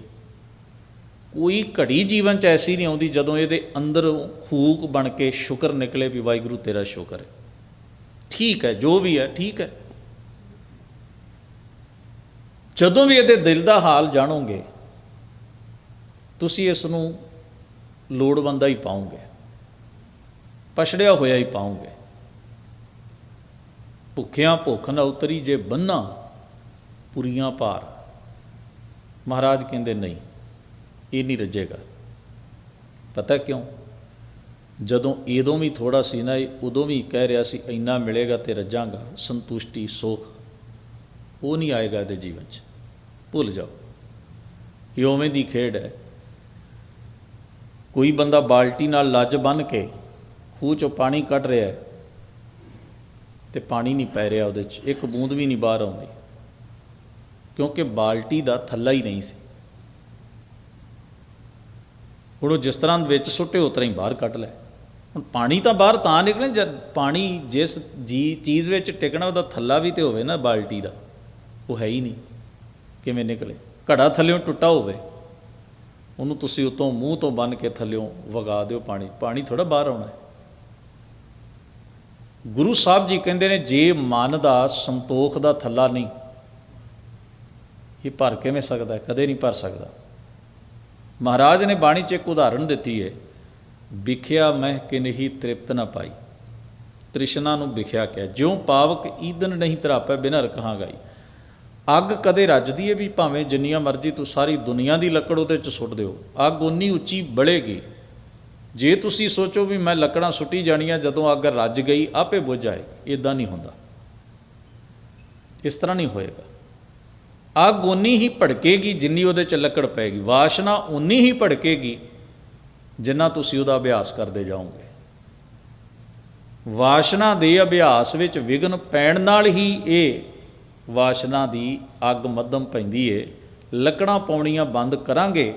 ਕੋਈ ਘੜੀ ਜੀਵਨ ਚ ਐਸੀ ਨਹੀਂ ਆਉਂਦੀ ਜਦੋਂ ਇਹਦੇ ਅੰਦਰ ਹੂਕ ਬਣ ਕੇ ਸ਼ੁਕਰ ਨਿਕਲੇ ਵੀ ਵਾਹਿਗੁਰੂ ਤੇਰਾ ਸ਼ੁਕਰ ਹੈ। ਠੀਕ ਹੈ, ਜੋ ਵੀ ਹੈ, ਠੀਕ ਹੈ। ਜਦੋਂ ਵੀ ਇਹਦੇ ਦਿਲ ਦਾ ਹਾਲ ਜਾਣੋਗੇ, ਤੁਸੀਂ ਇਸ ਨੂੰ ਲੋੜਵੰਦਾ ਹੀ ਪਾਓਗੇ। ਪਛੜਿਆ ਹੋਇਆ ਹੀ ਪਾਓਗੇ। ਭੁੱਖਿਆਂ ਭੁੱਖ ਨਾ ਉਤਰੀ ਜੇ ਬੰਨਾ ਪੁਰੀਆਂ ਭਾਰ। ਮਹਾਰਾਜ ਕਹਿੰਦੇ, ਨਹੀਂ, ਇਹ ਨਹੀਂ ਰੱਜੇਗਾ। ਪਤਾ ਕਿਉਂ? ਜਦੋਂ ਇਹਦੋਂ ਵੀ ਥੋੜਾ ਸੀ ਨਾ, ਇਹ ਉਦੋਂ ਵੀ ਕਹਿ ਰਿਹਾ ਸੀ, ਇੰਨਾ ਮਿਲੇਗਾ ਤੇ ਰੱਜਾਂਗਾ। ਸੰਤੁਸ਼ਟੀ, ਸੁਖ ਉਹ ਨਹੀਂ ਆਏਗਾ ਇਹਦੇ ਜੀਵਨ 'ਚ। ਭੁੱਲ ਜਾਓ। ਇਹ ਉਵੇਂ ਦੀ ਖੇਡ ਹੈ। ਕੋਈ ਬੰਦਾ ਬਾਲਟੀ ਨਾਲ ਲੱਜ ਬੰਨ ਕੇ ਖੂਹ ਚੋਂ ਪਾਣੀ ਕੱਢ ਰਿਹਾ ਹੈ ਤੇ ਪਾਣੀ ਨਹੀਂ ਪੈ ਰਿਹਾ ਉਹਦੇ 'ਚ। ਇੱਕ ਬੂੰਦ ਵੀ ਨਹੀਂ ਬਾਹਰ ਆਉਂਦੀ। ਕਿਉਂਕਿ ਬਾਲਟੀ ਦਾ ਥੱਲਾ ਹੀ ਨਹੀਂ ਸੀ। ਹੁਣ ਉਹ ਜਿਸ ਤਰ੍ਹਾਂ ਵਿੱਚ ਸੁੱਟੇ, ਉਸ ਤਰ੍ਹਾਂ ਹੀ ਬਾਹਰ ਕੱਢ ਲੈ। ਹੁਣ ਪਾਣੀ ਤਾਂ ਬਾਹਰ ਤਾਂ ਨਿਕਲੇ, ਜਦ ਪਾਣੀ ਜਿਸ ਜੀ ਚੀਜ਼ ਵਿੱਚ ਟਿਕਣਾ, ਉਹਦਾ ਥੱਲਾ ਵੀ ਤੇ ਹੋਵੇ ਨਾ ਬਾਲਟੀ ਦਾ। ਉਹ ਹੈ ਹੀ ਨਹੀਂ। ਕਿਵੇਂ ਨਿਕਲੇ? ਘੜਾ ਥੱਲਿਓਂ ਟੁੱਟਾ ਹੋਵੇ। ਉਹਨੂੰ ਤੁਸੀਂ ਉਤੋਂ ਮੂੰਹ ਤੋਂ ਬੰਨ ਕੇ ਥੱਲਿਓਂ ਵਗਾ ਦਿਓ ਪਾਣੀ। ਪਾਣੀ ਥੋੜਾ ਬਾਹਰ ਆਉਣਾ ਹੈ। ਗੁਰੂ ਸਾਹਿਬ ਜੀ ਕਹਿੰਦੇ ਨੇ, ਜੇ ਮਨ ਦਾ ਸੰਤੋਖ ਦਾ ਥੱਲਾ ਨਹੀਂ, ਇਹ ਭਰ ਕਿਵੇਂ ਸਕਦਾ? ਕਦੇ ਨਹੀਂ ਭਰ ਸਕਦਾ। ਮਹਾਰਾਜ ਨੇ ਬਾਣੀ 'ਚ ਇੱਕ ਉਦਾਹਰਣ ਦਿੱਤੀ ਹੈ, ਵਿਖਿਆ ਮਹਿ ਕਿ ਨਹੀਂ ਤ੍ਰਿਪਤ ਨਾ ਪਾਈ। ਤ੍ਰਿਸ਼ਨਾ ਨੂੰ ਵਿਖਿਆ ਕਿਹਾ, ਜਿਉ ਪਾਵਕ ਈਦਨ ਨਹੀਂ ਤਰਾਪੈ ਬਿਨਰ ਕਹਾਂ ਗਈ। ਅੱਗ ਕਦੇ ਰੱਜਦੀ ਹੈ ਵੀ ਭਾਵੇਂ ਜਿੰਨੀਆਂ ਮਰਜ਼ੀ ਤੂੰ ਸਾਰੀ ਦੁਨੀਆ ਦੀ ਲੱਕੜ ਉਹਦੇ 'ਚ ਸੁੱਟ ਦਿਓ। ਅੱਗ ਉਨੀ ਉੱਚੀ ਬਲੇਗੀ। ਜੇ ਤੁਸੀਂ ਸੋਚੋ ਵੀ ਮੈਂ ਲੱਕੜਾਂ ਸੁੱਟੀ ਜਾਣੀਆਂ ਜਦੋਂ ਅੱਗ ਰੱਜ ਗਈ, ਆਪੇ ਬੁਝ ਜਾਏ। ਇਦਾਂ ਨਹੀਂ ਹੁੰਦਾ। ਇਸ ਤਰ੍ਹਾਂ ਨਹੀਂ ਹੋਏਗਾ। ਅੱਗ ਉਨੀ ਹੀ ਭੜਕੇਗੀ ਜਿੰਨੀ ਉਹਦੇ 'ਚ ਲੱਕੜ ਪੈਗੀ ਵਾਸ਼ਨਾ ਉਨੀ ਹੀ ਭੜਕੇਗੀ ਜਿੰਨਾ ਤੁਸੀਂ ਉਹਦਾ ਅਭਿਆਸ ਕਰਦੇ ਜਾਓਗੇ। ਵਾਸ਼ਨਾ ਦੇ ਅਭਿਆਸ ਵਿੱਚ ਵਿਗਨ ਪੈਣ ਨਾਲ ਹੀ ਇਹ ਵਾਸ਼ਨਾ ਦੀ ਅੱਗ ਮੱਧਮ ਪੈਂਦੀ ਏ, ਲੱਕੜਾਂ ਪਾਉਣੀਆਂ ਬੰਦ ਕਰਾਂਗੇ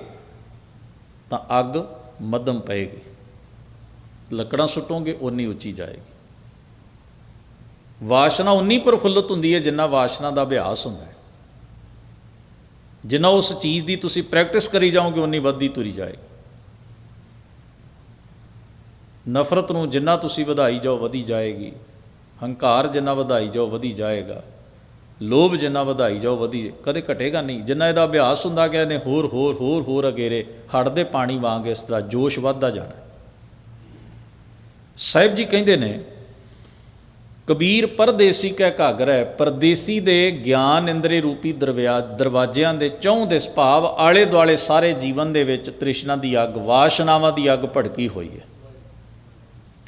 ਤਾਂ ਅੱਗ ਮੱਧਮ ਪਏਗੀ। ਲੱਕੜਾਂ ਸੁੱਟੋਗੇ ਉਨੀ ਉੱਚੀ ਜਾਏਗੀ। ਵਾਸ਼ਨਾ ਉਨੀ ਪ੍ਰਫੁੱਲਤ ਹੁੰਦੀ ਹੈ ਜਿੰਨਾ ਵਾਸ਼ਨਾ ਦਾ ਅਭਿਆਸ ਹੁੰਦਾ ਹੈ ਜਿੰਨਾ ਉਸ ਚੀਜ਼ ਦੀ ਤੁਸੀਂ ਪ੍ਰੈਕਟਿਸ ਕਰੀ ਜਾਓਗੇ ਉਨੀ ਵੱਧਦੀ ਤੁਰੀ ਜਾਏਗੀ। ਨਫ਼ਰਤ ਨੂੰ ਜਿੰਨਾ ਤੁਸੀਂ ਵਧਾਈ ਜਾਓ, ਵਧੀ ਜਾਏਗੀ। ਹੰਕਾਰ ਜਿੰਨਾ ਵਧਾਈ ਜਾਓ, ਵਧੀ ਜਾਏਗਾ। ਲੋਭ ਜਿੰਨਾ ਵਧਾਈ ਜਾਓ, ਵਧੀ ਕਦੇ ਘਟੇਗਾ ਨਹੀਂ। ਜਿੰਨਾ ਇਹਦਾ ਅਭਿਆਸ ਹੁੰਦਾ ਗਿਆ ਨੇ ਹੋਰ ਹੋਰ ਹੋਰ ਹੋਰ ਅਗੇਰੇ ਹੜ ਦੇ ਪਾਣੀ ਵਾਂਗ ਇਸ ਦਾ ਜੋਸ਼ ਵੱਧਦਾ ਜਾਣਾ ਸਾਹਿਬ ਜੀ ਕਹਿੰਦੇ ਨੇ, ਕਬੀਰ ਪਰਦੇਸੀ ਕਹਿ ਘਾਗਰੈ ਪਰਦੇਸੀ ਦੇ ਗਿਆਨ ਇੰਦਰੀ ਰੂਪੀ ਦਰਵਿਆ ਦਰਵਾਜ਼ਿਆਂ ਦੇ ਚੌਂ ਦੇ ਸੁਭਾਵ ਆਲੇ ਦੁਆਲੇ ਸਾਰੇ ਜੀਵਨ ਦੇ ਵਿੱਚ ਤ੍ਰਿਸ਼ਨਾ ਦੀ ਅੱਗ, ਵਾਸ਼ਨਾਵਾਂ ਦੀ ਅੱਗ ਭੜਕੀ ਹੋਈ ਹੈ।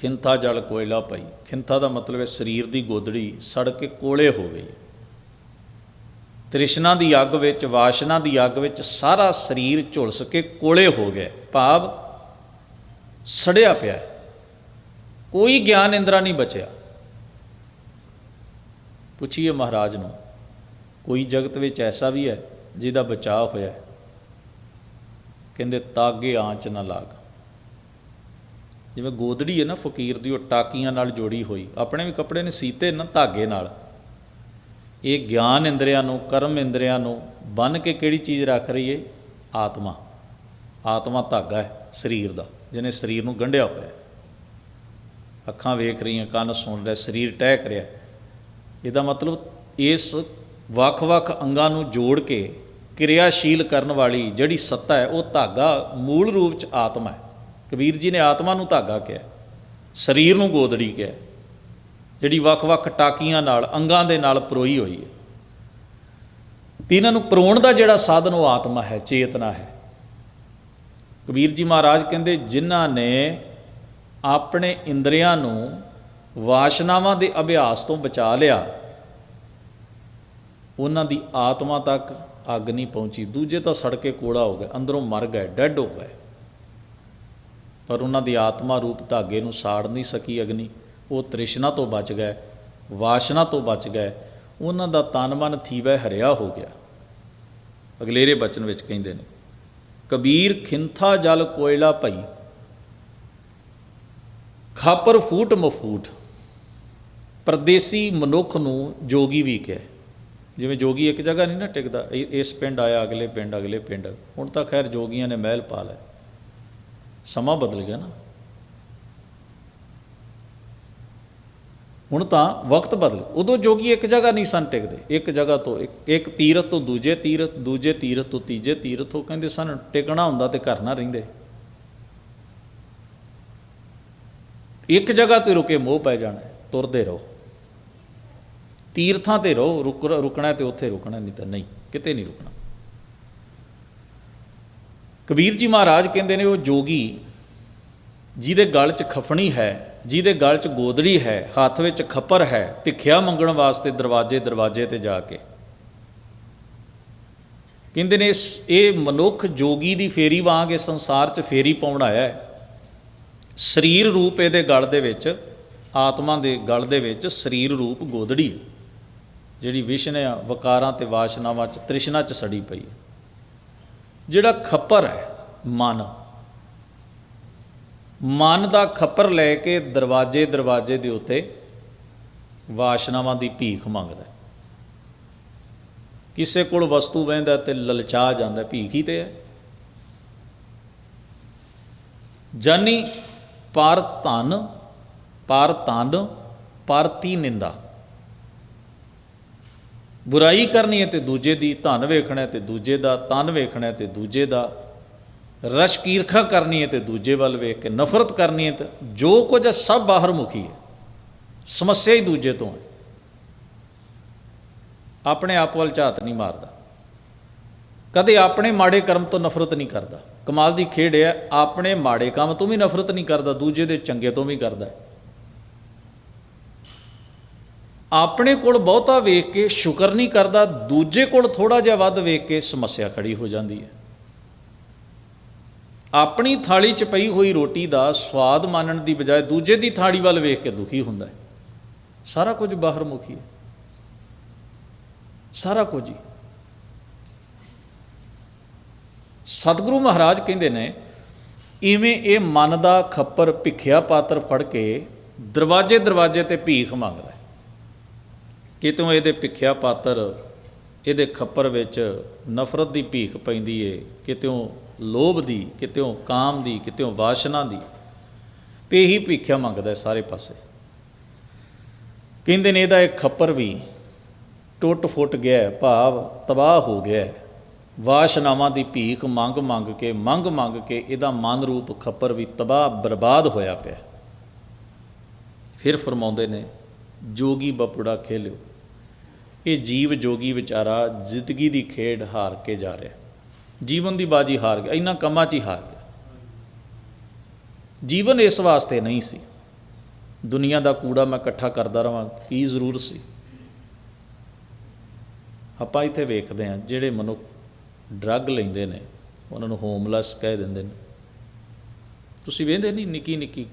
ਖਿੰਥਾ ਜਲ ਕੋਇਲਾ ਪਈ। ਖਿੰਥਾ ਦਾ ਮਤਲਬ ਹੈ ਸਰੀਰ ਦੀ ਗੋਦੜੀ ਸੜ ਕੇ ਕੋਲੇ ਹੋ ਗਈ ਤ੍ਰਿਸ਼ਨਾ ਦੀ ਅੱਗ ਵਿੱਚ, ਵਾਸ਼ਨਾ ਦੀ ਅੱਗ ਵਿੱਚ ਸਾਰਾ ਸਰੀਰ ਝੁਲਸ ਕੇ ਕੋਲੇ ਹੋ ਗਿਆ ਭਾਵ ਸੜਿਆ ਪਿਆ ਕੋਈ ਗਿਆਨ ਇੰਦਰਾ ਨਹੀਂ ਬਚਿਆ। ਪੁੱਛੀਏ ਮਹਾਰਾਜ ਨੂੰ, ਕੋਈ ਜਗਤ ਵਿੱਚ ਐਸਾ ਵੀ ਹੈ ਜਿਹਦਾ ਬਚਾਅ ਹੋਇਆ ਕਹਿੰਦੇ, ਤਾਗੇ ਆਂਚ ਨਾ ਲਾਗ। ਜਿਵੇਂ ਗੋਦੜੀ ਹੈ ਨਾ ਫਕੀਰ ਦੀ, ਉਹ ਟਾਕੀਆਂ ਨਾਲ ਜੋੜੀ ਹੋਈ। ਆਪਣੇ ਵੀ ਕੱਪੜੇ ਨੇ ਸੀਤੇ ਨਾ, ਧਾਗੇ ਨਾਲ। ਇਹ ਗਿਆਨ ਇੰਦਰੀਆਂ ਨੂੰ, ਕਰਮ ਇੰਦਰੀਆਂ ਨੂੰ ਬੰਨ ਕੇ ਕਿਹੜੀ ਚੀਜ਼ ਰੱਖ ਰਹੀ ਹੈ ਆਤਮਾ। ਆਤਮਾ ਧਾਗਾ ਹੈ, ਸਰੀਰ ਦਾ, ਜਿਹਨੇ ਸਰੀਰ ਨੂੰ ਗੰਢਿਆ ਹੋਇਆ ਅੱਖਾਂ ਵੇਖ ਰਹੀਆਂ, ਕੰਨ ਸੁਣ ਰਿਹਾ, ਸਰੀਰ ਟਹਿਕ ਰਿਹਾ ਇਹਦਾ ਮਤਲਬ ਇਸ ਵੱਖ-ਵੱਖ ਅੰਗਾਂ ਨੂੰ ਜੋੜ ਕੇ ਕਿਰਿਆਸ਼ੀਲ ਕਰਨ ਵਾਲੀ ਜਿਹੜੀ ਸੱਤਾ ਹੈ, ਉਹ ਧਾਗਾ ਮੂਲ ਰੂਪ ਚ ਆਤਮਾ ਹੈ। ਕਬੀਰ ਜੀ ਨੇ ਆਤਮਾ ਨੂੰ ਧਾਗਾ ਕਿਹਾ ਸਰੀਰ ਨੂੰ ਗੋਦੜੀ ਕਿਹਾ ਜਿਹੜੀ ਵੱਖ-ਵੱਖ ਟਾਕੀਆਂ ਨਾਲ, ਅੰਗਾਂ ਦੇ ਨਾਲ ਪਰੋਈ ਹੋਈ ਹੈ। ਤੇ ਇਹਨਾਂ ਨੂੰ ਪਰੋਣ ਦਾ ਜਿਹੜਾ ਸਾਧਨ ਉਹ ਆਤਮਾ ਹੈ, ਚੇਤਨਾ ਹੈ। ਕਬੀਰ ਜੀ ਮਹਾਰਾਜ ਕਹਿੰਦੇ, ਜਿਨ੍ਹਾਂ ਨੇ ਆਪਣੇ ਇੰਦਰੀਆਂ ਨੂੰ ਵਾਸ਼ਨਾਵਾਂ ਦੇ ਅਭਿਆਸ ਤੋਂ ਬਚਾ ਲਿਆ, ਉਹਨਾਂ ਦੀ ਆਤਮਾ ਤੱਕ ਅੱਗ ਨਹੀਂ ਪਹੁੰਚੀ। ਦੂਜੇ ਤਾਂ ਸੜ ਕੇ ਕੋੜਾ ਹੋ ਗਏ ਅੰਦਰੋਂ ਮਰ ਗਏ, ਡੈੱਡ ਹੋ ਗਏ। ਪਰ ਉਹਨਾਂ ਦੀ ਆਤਮਾ ਰੂਪ ਧਾਗੇ ਨੂੰ ਸਾੜ ਨਹੀਂ ਸਕੀ ਅਗਨੀ। ਉਹ ਤ੍ਰਿਸ਼ਨਾ ਤੋਂ ਬਚ ਗਏ, ਵਾਸ਼ਨਾ ਤੋਂ ਬਚ ਗਏ, ਉਹਨਾਂ ਦਾ ਤਨ ਮਨ ਥੀਵੈ ਹਰਿਆ ਹੋ ਗਿਆ। ਅਗਲੇਰੇ ਬਚਨ ਵਿੱਚ ਕਹਿੰਦੇ ਨੇ, ਕਬੀਰ ਖਿੰਥਾ ਜਲ ਕੋਇਲਾ ਭਈ, ਖਾਪਰ ਫੂਟ ਮਫੂਟ, ਪਰਦੇਸੀ ਮਨੁੱਖ ਨੂੰ ਜੋਗੀ ਵੀ ਕਹੇ। ਜਿਵੇਂ ਜੋਗੀ ਇੱਕ ਜਗ੍ਹਾ ਨਹੀਂ ਨਾ ਟਿਕਦਾ ਇਹ- ਇਸ ਪਿੰਡ ਆਇਆ, ਅਗਲੇ ਪਿੰਡ ਅਗਲੇ ਪਿੰਡ। ਹੁਣ ਤਾਂ ਖੈਰ ਜੋਗੀਆਂ ਨੇ ਮਹਿਲ ਪਾ ਲਿਆ। ਸਮਾਂ ਬਦਲ ਗਿਆ ਨਾ। ਹੁਣ ਤਾਂ ਵਕਤ ਬਦਲ। ਉਦੋਂ ਜੋਗੀ ਇੱਕ ਜਗ੍ਹਾ ਨਹੀਂ ਸਨ ਟਿਕਦੇ। ਇੱਕ ਜਗ੍ਹਾ ਤੋਂ ਇੱਕ ਇੱਕ ਤੀਰਥ ਤੋਂ ਦੂਜੇ ਤੀਰਥ ਦੂਜੇ ਤੀਰਥ ਤੋਂ ਤੀਜੇ ਤੀਰਥ, ਉਹ ਕਹਿੰਦੇ ਸਨ, ਟਿਕਣਾ ਹੁੰਦਾ ਤੇ ਘਰ ਨਾ ਰਹਿੰਦੇ। ਇੱਕ ਜਗ੍ਹਾ ਤੇ ਰੁਕੇ ਮੋਹ ਪੈ ਜਾਣਾ, ਤੁਰਦੇ ਰਹੋ। ਤੀਰਥਾਂ ਤੇ ਰਹੋ, ਰੁਕ, ਰੁਕਣਾ ਤੇ ਉੱਥੇ ਰੁਕਣਾ ਨਹੀਂ ਤਾਂ ਨਹੀਂ, ਕਿਤੇ ਨਹੀਂ ਰੁਕਣਾ। ਕਬੀਰ ਜੀ ਮਹਾਰਾਜ ਕਹਿੰਦੇ ਨੇ ਉਹ ਜੋਗੀ ਜਿਹਦੇ ਗਲ 'ਚ ਖਫਣੀ ਹੈ ਜਿਹਦੇ ਗਲ 'ਚ ਗੋਦੜੀ ਹੈ ਹੱਥ ਵਿੱਚ ਖੱਪਰ ਹੈ ਭਿੱਖਿਆ ਮੰਗਣ ਵਾਸਤੇ ਦਰਵਾਜ਼ੇ ਦਰਵਾਜ਼ੇ ਤੇ ਜਾ ਕੇ। ਕਹਿੰਦੇ ਨੇ ਇਸ- ਇਹ ਮਨੁੱਖ ਜੋਗੀ ਦੀ ਫੇਰੀ ਵਾਂਗ ਇਸ ਸੰਸਾਰ 'ਚ ਫੇਰੀ ਪਾਉਣ ਆਇਆ ਹੈ। ਸਰੀਰ ਰੂਪ ਇਹਦੇ ਗਲ ਦੇ ਵਿੱਚ ਆਤਮਾ ਦੇ ਗਲ ਦੇ ਵਿੱਚ ਸਰੀਰ ਰੂਪ ਗੋਦੜੀ ਹੈ, ਜਿਹੜੀ ਵਿਸ਼ਨਿਆ ਵਕਾਰਾਂ ਤੇ ਵਾਸ਼ਨਾਵਾਂ 'ਚ ਤ੍ਰਿਸ਼ਨਾ 'ਚ ਸੜੀ ਪਈ ਜਿਹੜਾ ਖੱਪਰ ਹੈ ਮਨ। ਮਨ ਦਾ ਖੱਪਰ ਲੈ ਕੇ ਦਰਵਾਜ਼ੇ ਦਰਵਾਜ਼ੇ ਦੇ ਉੱਤੇ ਵਾਸ਼ਨਾਵਾਂ ਦੀ ਭੀਖ ਮੰਗਦਾ ਕਿਸੇ ਕੋਲ ਵਸਤੂ ਵਹਿੰਦਾ ਤੇ ਲਲਚਾ ਜਾਂਦਾ ਭੀਖ ਹੀ ਤੇ ਹੈ। ਜਾਨੀ ਪਰ ਧਨ ਪਰ ਧਨ ਪਰਤੀ ਨਿੰਦਾ। ਬੁਰਾਈ ਕਰਨੀ ਹੈ ਤੇ ਦੂਜੇ ਦੀ, ਧਨ ਵੇਖਣਾ ਹੈ ਤੇ ਦੂਜੇ ਦਾ, ਤਨ ਵੇਖਣਾ ਹੈ ਤੇ ਦੂਜੇ ਦਾ। ਰਸ਼ ਕਰਨੀ ਹੈ ਤੇ ਦੂਜੇ ਵੱਲ ਵੇਖ ਕੇ ਨਫ਼ਰਤ ਕਰਨੀ ਹੈ ਤੇ ਜੋ ਕੁਝ ਹੈ ਸਭ ਬਾਹਰ ਮੁਖੀ ਹੈ। ਸਮੱਸਿਆ ਹੀ ਦੂਜੇ ਤੋਂ ਹੈ। ਆਪਣੇ ਆਪ ਵੱਲ ਝਾਤ ਨਹੀਂ ਮਾਰਦਾ। ਕਦੇ ਆਪਣੇ ਮਾੜੇ ਕਰਮ ਤੋਂ ਨਫ਼ਰਤ ਨਹੀਂ ਕਰਦਾ। ਕਮਾਲ ਦੀ ਖੇਡ ਹੈ, ਆਪਣੇ ਮਾੜੇ ਕੰਮ ਤੋਂ ਵੀ ਨਫ਼ਰਤ ਨਹੀਂ ਕਰਦਾ, ਦੂਜੇ ਦੇ ਚੰਗੇ ਤੋਂ ਵੀ ਕਰਦਾ ਆਪਣੇ ਕੋਲ ਬਹੁਤਾ ਵੇਖ ਕੇ ਸ਼ੁਕਰ ਨਹੀਂ ਕਰਦਾ, ਦੂਜੇ ਕੋਲ ਥੋੜਾ ਜਿਹਾ ਵੱਧ ਵੇਖ ਕੇ ਸਮੱਸਿਆ ਖੜੀ ਹੋ ਜਾਂਦੀ ਹੈ। ਆਪਣੀ ਥਾਲੀ 'ਚ ਪਈ ਹੋਈ ਰੋਟੀ ਦਾ ਸਵਾਦ ਮਾਨਣ ਦੀ ਬਜਾਏ ਦੂਜੇ ਦੀ ਥਾਲੀ ਵੱਲ ਵੇਖ ਕੇ ਦੁਖੀ ਹੁੰਦਾ ਹੈ। ਸਾਰਾ ਕੁਝ ਬਾਹਰ ਮੁਖੀ ਹੈ। ਸਾਰਾ ਕੁਝ ਹੀ। ਸਤਿਗੁਰੂ ਮਹਾਰਾਜ ਕਹਿੰਦੇ ਨੇ, ਇਵੇਂ ਇਹ ਮਨ ਦਾ ਖੱਪਰ ਭਿੱਖਿਆ ਪਾਤਰ ਫੜ ਕੇ ਦਰਵਾਜ਼ੇ ਦਰਵਾਜ਼ੇ ਤੇ ਭੀਖ ਮੰਗਦਾ ਕਿਤੋਂ ਇਹਦੇ ਭਿੱਖਿਆ ਪਾਤਰ, ਇਹਦੇ ਖੱਪਰ ਵਿੱਚ ਨਫ਼ਰਤ ਦੀ ਭੀਖ ਪੈਂਦੀ ਏ ਕਿਤੋਂ ਲੋਭ ਦੀ ਕਿਤੋਂ ਕਾਮ ਦੀ ਕਿਤੋਂ ਵਾਸ਼ਨਾ ਦੀ, ਤੇ ਇਹੀ ਭੀਖਿਆ ਮੰਗਦਾ ਹੈ ਸਾਰੇ ਪਾਸੇ। ਕਹਿੰਦੇ ਨੇ ਇਹਦਾ ਇੱਕ ਖੱਪਰ ਵੀ ਟੁੱਟ ਫੁੱਟ ਗਿਆ ਭਾਵ ਤਬਾਹ ਹੋ ਗਿਆ ਵਾਸ਼ਨਾਵਾਂ ਦੀ ਭੀਖ ਮੰਗ ਮੰਗ ਕੇ, ਮੰਗ ਮੰਗ ਕੇ ਇਹਦਾ ਮਨ ਰੂਪ ਖੱਪਰ ਵੀ ਤਬਾਹ, ਬਰਬਾਦ ਹੋਇਆ ਪਿਆ ਫਿਰ ਫਰਮਾਉਂਦੇ ਨੇ, ਜੋਗੀ ਬਪੜਾ ਖੇਲਿਓ। ਇਹ ਜੀਵ ਜੋਗੀ ਵਿਚਾਰਾ ਜ਼ਿੰਦਗੀ ਦੀ ਖੇਡ ਹਾਰ ਕੇ ਜਾ ਰਿਹਾ ਜੀਵਨ ਦੀ ਬਾਜੀ ਹਾਰ ਗਿਆ ਇਹਨਾਂ ਕੰਮਾਂ 'ਚ ਹੀ ਹਾਰ ਗਿਆ। ਜੀਵਨ ਇਸ ਵਾਸਤੇ ਨਹੀਂ ਸੀ। ਦੁਨੀਆ ਦਾ ਕੂੜਾ ਮੈਂ ਇਕੱਠਾ ਕਰਦਾ ਰਵਾਂ, ਕੀ ਜ਼ਰੂਰ ਸੀ? ਆਪਾਂ ਇੱਥੇ ਵੇਖਦੇ ਹਾਂ, ਜਿਹੜੇ ਮਨੁੱਖ ਡਰੱਗ ਲੈਂਦੇ ਨੇ, ਉਹਨਾਂ ਨੂੰ ਹੋਮਲੈਸ ਕਹਿ ਦਿੰਦੇ ਨੇ। ਤੁਸੀਂ ਵੇਖਦੇ ਨਹੀਂ ਨਿੱਕੀ ਨਿੱਕੀ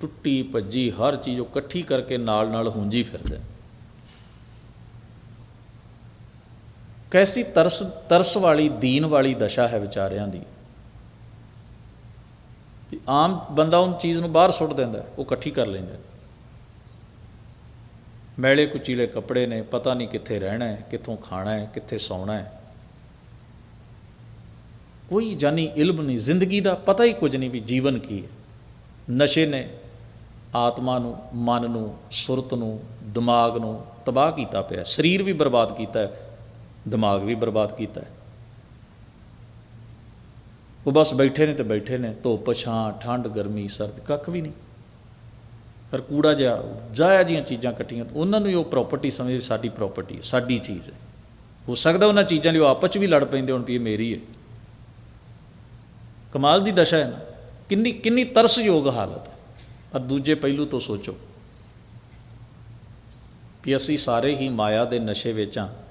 ਟੁੱਟੀ ਭੱਜੀ ਹਰ ਚੀਜ਼ ਉਹ ਇਕੱਠੀ ਕਰਕੇ ਨਾਲ ਨਾਲ ਹੁੰਜੀ ਫਿਰਦੇ ਨੇ। ਕੈਸੀ ਤਰਸ ਤਰਸ ਵਾਲੀ, ਦੀਨ ਵਾਲੀ ਦਸ਼ਾ ਹੈ ਵਿਚਾਰਿਆਂ ਦੀ। ਆਮ ਬੰਦਾ ਉਹ ਚੀਜ਼ ਨੂੰ ਬਾਹਰ ਸੁੱਟ ਦਿੰਦਾ, ਉਹ ਇਕੱਠੀ ਕਰ ਲੈਂਦਾ ਹੈ। ਮੈਲੇ ਕੁਚੀਲੇ ਕੱਪੜੇ ਨੇ, ਪਤਾ ਨਹੀਂ ਕਿੱਥੇ ਰਹਿਣਾ ਹੈ, ਕਿੱਥੋਂ ਖਾਣਾ ਹੈ, ਕਿੱਥੇ ਸੌਣਾ ਹੈ। ਕੋਈ ਜਾਨੀ ਇਲਮ ਨਹੀਂ, ਜ਼ਿੰਦਗੀ ਦਾ ਪਤਾ ਹੀ ਕੁਝ ਨਹੀਂ ਵੀ ਜੀਵਨ ਕੀ ਹੈ। ਨਸ਼ੇ ਨੇ ਆਤਮਾ ਨੂੰ, ਮਨ ਨੂੰ, ਸੁਰਤ ਨੂੰ, ਦਿਮਾਗ ਨੂੰ ਤਬਾਹ ਕੀਤਾ ਪਿਆ, ਸਰੀਰ ਵੀ ਬਰਬਾਦ ਕੀਤਾ ਹੈ। ਦਿਮਾਗ ਵੀ ਬਰਬਾਦ ਕੀਤਾ ਹੈ। ਉਹ ਬਸ ਬੈਠੇ ਨੇ ਤੇ ਬੈਠੇ ਨੇ, ਧੁੱਪ, ਛਾਂ, ਠੰਡ, ਗਰਮੀ, ਸਰਦ, ਕੱਖ ਵੀ ਨਹੀਂ। ਪਰ ਕੂੜਾ ਜਿਹਾ, ਜਾਇਆ ਜੀਆਂ ਚੀਜ਼ਾਂ ਕੱਟੀਆਂ, ਉਹਨਾਂ ਨੂੰ ਹੀ ਉਹ ਪ੍ਰਾਪਰਟੀ ਸਮਝ ਸਾਡੀ ਪ੍ਰਾਪਰਟੀ ਹੈ, ਸਾਡੀ ਚੀਜ਼ ਹੈ। ਹੋ ਸਕਦਾ ਉਹਨਾਂ ਚੀਜ਼ਾਂ ਲਈ ਉਹ ਆਪਸ 'ਚ ਵੀ ਲੜ ਪੈਂਦੇ ਹੁਣ ਵੀ ਇਹ ਮੇਰੀ ਹੈ। ਕਮਾਲ ਦੀ ਦਸ਼ਾ ਹੈ ਨਾ। ਕਿੰਨੀ ਕਿੰਨੀ ਤਰਸਯੋਗ ਹਾਲਤ ਹੈ। ਪਰ ਦੂਜੇ ਪਹਿਲੂ ਤੋਂ ਸੋਚੋ ਵੀ ਅਸੀਂ ਸਾਰੇ ਹੀ ਮਾਇਆ ਦੇ ਨਸ਼ੇ ਵਿੱਚ ਹਾਂ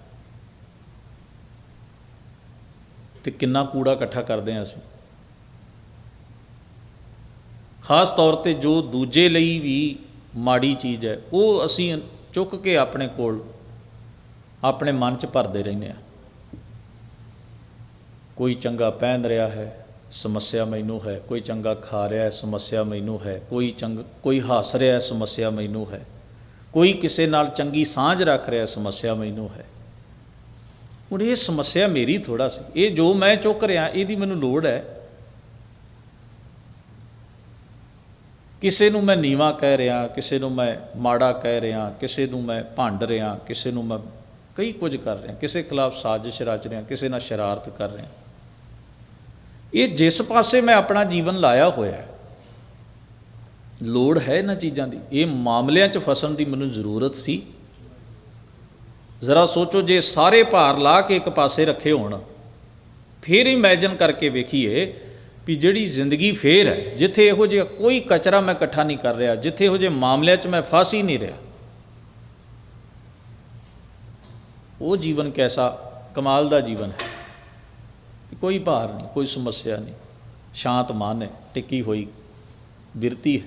ਤੇ ਕਿੰਨਾ ਕੂੜਾ ਇਕੱਠਾ ਕਰਦੇ ਹਾਂ ਅਸੀਂ। ਖਾਸ ਤੌਰ ਤੇ ਜੋ ਦੂਜੇ ਲਈ ਵੀ ਮਾੜੀ ਚੀਜ਼ ਹੈ, ਉਹ ਅਸੀਂ ਚੁੱਕ ਕੇ ਆਪਣੇ ਕੋਲ, ਆਪਣੇ ਮਨ 'ਚ ਭਰਦੇ ਰਹਿੰਦੇ ਆ ਕੋਈ ਚੰਗਾ ਪਹਿਨ ਰਿਹਾ ਹੈ, ਸਮੱਸਿਆ ਮੈਨੂੰ ਹੈ, ਕੋਈ ਚੰਗਾ ਖਾ ਰਿਹਾ ਹੈ, ਸਮੱਸਿਆ ਮੈਨੂੰ ਹੈ, ਕੋਈ ਚੰਗ, ਕੋਈ ਹੱਸ ਰਿਹਾ ਹੈ, ਸਮੱਸਿਆ ਮੈਨੂੰ ਹੈ। ਕੋਈ ਕਿਸੇ ਨਾਲ ਚੰਗੀ ਸਾਂਝ ਰੱਖ ਰਿਹਾ ਸਮੱਸਿਆ ਮੈਨੂੰ ਹੈ। ਹੁਣ ਇਹ ਸਮੱਸਿਆ ਮੇਰੀ ਥੋੜਾ ਸੀ। ਇਹ ਜੋ ਮੈਂ ਚੁੱਕ ਰਿਹਾ, ਇਹਦੀ ਮੈਨੂੰ ਲੋੜ ਹੈ। ਕਿਸੇ ਨੂੰ ਮੈਂ ਨੀਵਾ ਕਹਿ ਰਿਹਾ, ਕਿਸੇ ਨੂੰ ਮੈਂ ਮਾੜਾ ਕਹਿ ਰਿਹਾ, ਕਿਸੇ ਨੂੰ ਮੈਂ ਭੰਡ ਰਿਹਾ, ਕਿਸੇ ਨੂੰ ਮੈਂ ਕਈ ਕੁਝ ਕਰ ਰਿਹਾ। ਕਿਸੇ ਖਿਲਾਫ ਸਾਜ਼ਿਸ਼ ਰਚ ਰਿਹਾ, ਕਿਸੇ ਨਾਲ ਸ਼ਰਾਰਤ ਕਰ ਰਿਹਾ। ਇਹ ਜਿਸ ਪਾਸੇ ਮੈਂ ਆਪਣਾ ਜੀਵਨ ਲਾਇਆ ਹੋਇਆ ਲੋੜ ਹੈ ਇਹਨਾਂ ਚੀਜ਼ਾਂ ਦੀ। ਇਹ ਮਾਮਲਿਆਂ 'ਚ ਫਸਣ ਦੀ ਮੈਨੂੰ ਜ਼ਰੂਰਤ ਸੀ। ਜ਼ਰਾ ਸੋਚੋ ਜੇ ਸਾਰੇ ਭਾਰ ਲਾ ਕੇ ਇੱਕ ਪਾਸੇ ਰੱਖੇ ਹੋਣ, ਫਿਰ ਇਮੇਜਿਨ ਕਰਕੇ ਵੇਖੀਏ ਵੀ ਜਿਹੜੀ ਜ਼ਿੰਦਗੀ ਫੇਰ ਹੈ, ਜਿੱਥੇ ਇਹੋ ਜਿਹਾ ਕੋਈ ਕਚਰਾ ਮੈਂ ਇਕੱਠਾ ਨਹੀਂ ਕਰ ਰਿਹਾ, ਜਿੱਥੇ ਇਹੋ ਜਿਹੇ ਮਾਮਲਿਆਂ 'ਚ ਮੈਂ ਫਸ ਹੀ ਨਹੀਂ ਰਿਹਾ। ਉਹ ਜੀਵਨ ਕੈਸਾ ਕਮਾਲ ਦਾ ਜੀਵਨ ਹੈ। ਕੋਈ ਭਾਰ ਨਹੀਂ, ਕੋਈ ਸਮੱਸਿਆ ਨਹੀਂ। ਸ਼ਾਂਤ ਮਨ ਹੈ, ਟਿੱਕੀ ਹੋਈ, ਬਿਰਤੀ ਹੈ।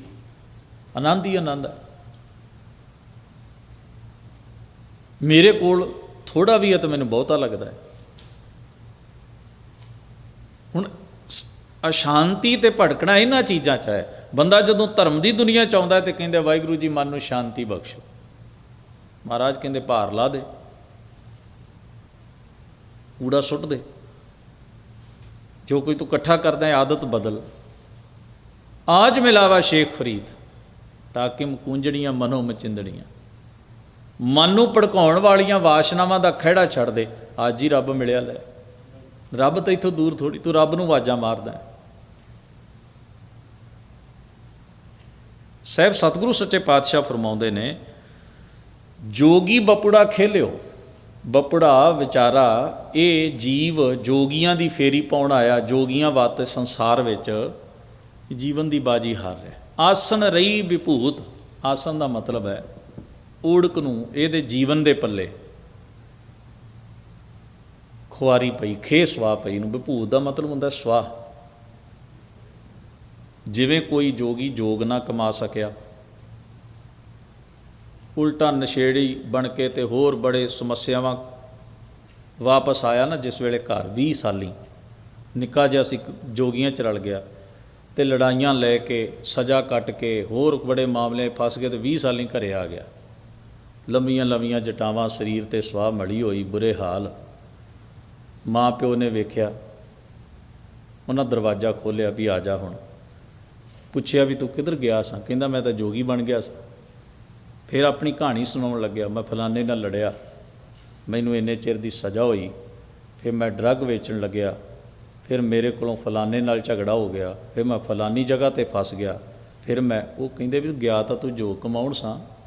ਆਨੰਦ ਹੀ ਆਨੰਦ ਹੈ। ਮੇਰੇ ਕੋਲ ਥੋੜਾ ਵੀ ਹੈ ਤਾਂ ਮੈਨੂੰ ਬਹੁਤਾ ਲੱਗਦਾ ਹੈ। ਹੁਣ ਸ- ਅਸ਼ਾਂਤੀ ਤੇ ਭਟਕਣਾ ਇਹਨਾਂ ਚੀਜ਼ਾਂ 'ਚ ਹੈ। ਬੰਦਾ ਜਦੋਂ ਧਰਮ ਦੀ ਦੁਨੀਆ 'ਚ ਆਉਂਦਾ ਹੈ ਤੇ ਕਹਿੰਦੇ ਵਾਹਿਗੁਰੂ ਜੀ ਮਨ ਨੂੰ ਸ਼ਾਂਤੀ ਬਖਸ਼ੋ। ਮਹਾਰਾਜ ਕਹਿੰਦੇ ਭਾਰ ਲਾ ਦੇ। ਕੂੜਾ ਸੁੱਟ ਦੇ। ਜੋ ਕੋਈ ਤੂੰ ਇਕੱਠਾ ਕਰਦਾ ਹੈ, ਆਦਤ ਬਦਲ। ਆਜ ਮਿਲਾਵਾ ਸ਼ੇਖ ਫਰੀਦ, ਟਾਕਿਮ ਕੁੰਜੜੀਆਂ, ਮਨੋ ਮਚਿੰਦੜੀਆਂ। ਮਨ ਨੂੰ ਭੜਕਾਉਣ ਵਾਲੀਆਂ ਵਾਸ਼ਨਾਵਾਂ ਦਾ ਖਹਿੜਾ ਛੱਡ ਦੇ। ਅੱਜ ਹੀ ਰੱਬ ਮਿਲਿਆ, ਲੈ। ਰੱਬ ਤਾਂ ਇੱਥੋਂ ਦੂਰ ਥੋੜੀ ਤੂੰ ਰੱਬ ਨੂੰ ਆਵਾਜ਼ਾਂ ਮਾਰਦਾ ਹੈ। ਸਾਹਿਬ, ਸਤਿਗੁਰੂ ਸੱਚੇ ਪਾਤਸ਼ਾਹ ਫਰਮਾਉਂਦੇ ਨੇ, ਜੋਗੀ ਬਪੜਾ ਖੇਲਿਓ। ਬਪੜਾ, ਵਿਚਾਰਾ, ਇਹ ਜੀਵ ਜੋਗੀਆਂ ਦੀ ਫੇਰੀ ਪਾਉਣ ਆਇਆ, ਜੋਗੀਆਂ ਵਾਸਤੇ ਸੰਸਾਰ ਵਿੱਚ ਜੀਵਨ ਦੀ ਬਾਜੀ ਹਾਰ ਰਿਹਾ। ਆਸਨ ਰਹੀ ਵਿਭੂਤ, ਆਸਨ ਦਾ ਮਤਲਬ ਹੈ ਓੜਕ ਨੂੰ ਇਹਦੇ ਜੀਵਨ ਦੇ ਪੱਲੇ ਖੁਆਰੀ ਪਈ, ਖੇ ਸਵਾ ਪਈ ਨੂੰ ਵਿਭੂਤ ਦਾ ਮਤਲਬ ਹੁੰਦਾ ਸਵਾ ਜਿਵੇਂ ਕੋਈ ਜੋਗੀ ਜੋਗ ਨਾ ਕਮਾ ਸਕਿਆ। ਉਲਟਾ ਨਸ਼ੇੜੀ ਬਣ ਕੇ ਤੇ ਹੋਰ ਬੜੇ ਸਮੱਸਿਆਵਾਂ ਵਾਪਸ ਆਇਆ ਨਾ ਜਿਸ ਵੇਲੇ ਘਰ 20 ਸਾਲੀ। ਨਿੱਕਾ ਜਿਹਾ ਸੀ, ਜੋਗੀਆਂ ਚ ਰਲ ਗਿਆ ਤੇ ਲੜਾਈਆਂ ਲੈ ਕੇ, ਸਜ਼ਾ ਕੱਟ ਕੇ, ਹੋਰ ਬੜੇ ਮਾਮਲੇ ਫਸ ਗਏ ਤੇ 20 ਸਾਲੀ ਘਰੇ ਆ ਗਿਆ। ਲੰਮੀਆਂ ਲੰਮੀਆਂ ਜਟਾਵਾਂ ਸਰੀਰ ਤੇ ਸਵਾਹ ਮੜੀ ਹੋਈ, ਬੁਰੇ ਹਾਲ। ਮਾਂ ਪਿਓ ਨੇ ਵੇਖਿਆ, ਉਹਨਾਂ ਦਰਵਾਜ਼ਾ ਖੋਲ੍ਹਿਆ ਵੀ ਆ ਜਾ ਹੁਣ। ਪੁੱਛਿਆ ਵੀ ਤੂੰ ਕਿੱਧਰ ਗਿਆ ਸਾਂ? ਕਹਿੰਦਾ, ਮੈਂ ਤਾਂ ਜੋਗੀ ਬਣ ਗਿਆ ਸਾਂ। ਫਿਰ ਆਪਣੀ ਕਹਾਣੀ ਸੁਣਾਉਣ ਲੱਗਿਆ, ਮੈਂ ਫਲਾਣੇ ਨਾਲ ਲੜਿਆ। ਮੈਨੂੰ ਇੰਨੇ ਚਿਰ ਦੀ ਸਜ਼ਾ ਹੋਈ। ਫਿਰ ਮੈਂ ਡਰੱਗ ਵੇਚਣ ਲੱਗਿਆ। ਫਿਰ ਮੇਰੇ ਕੋਲੋਂ ਫਲਾਣੇ ਨਾਲ ਝਗੜਾ ਹੋ ਗਿਆ। ਫਿਰ ਮੈਂ ਫਲਾਨੀ ਜਗ੍ਹਾ ਤੇ ਫਸ ਗਿਆ। ਫਿਰ ਮੈਂ, ਉਹ ਕਹਿੰਦੇ ਵੀ ਗਿਆ ਤਾਂ ਤੂੰ ਜੋ ਕਮਾਉਣ ਸਾਂ।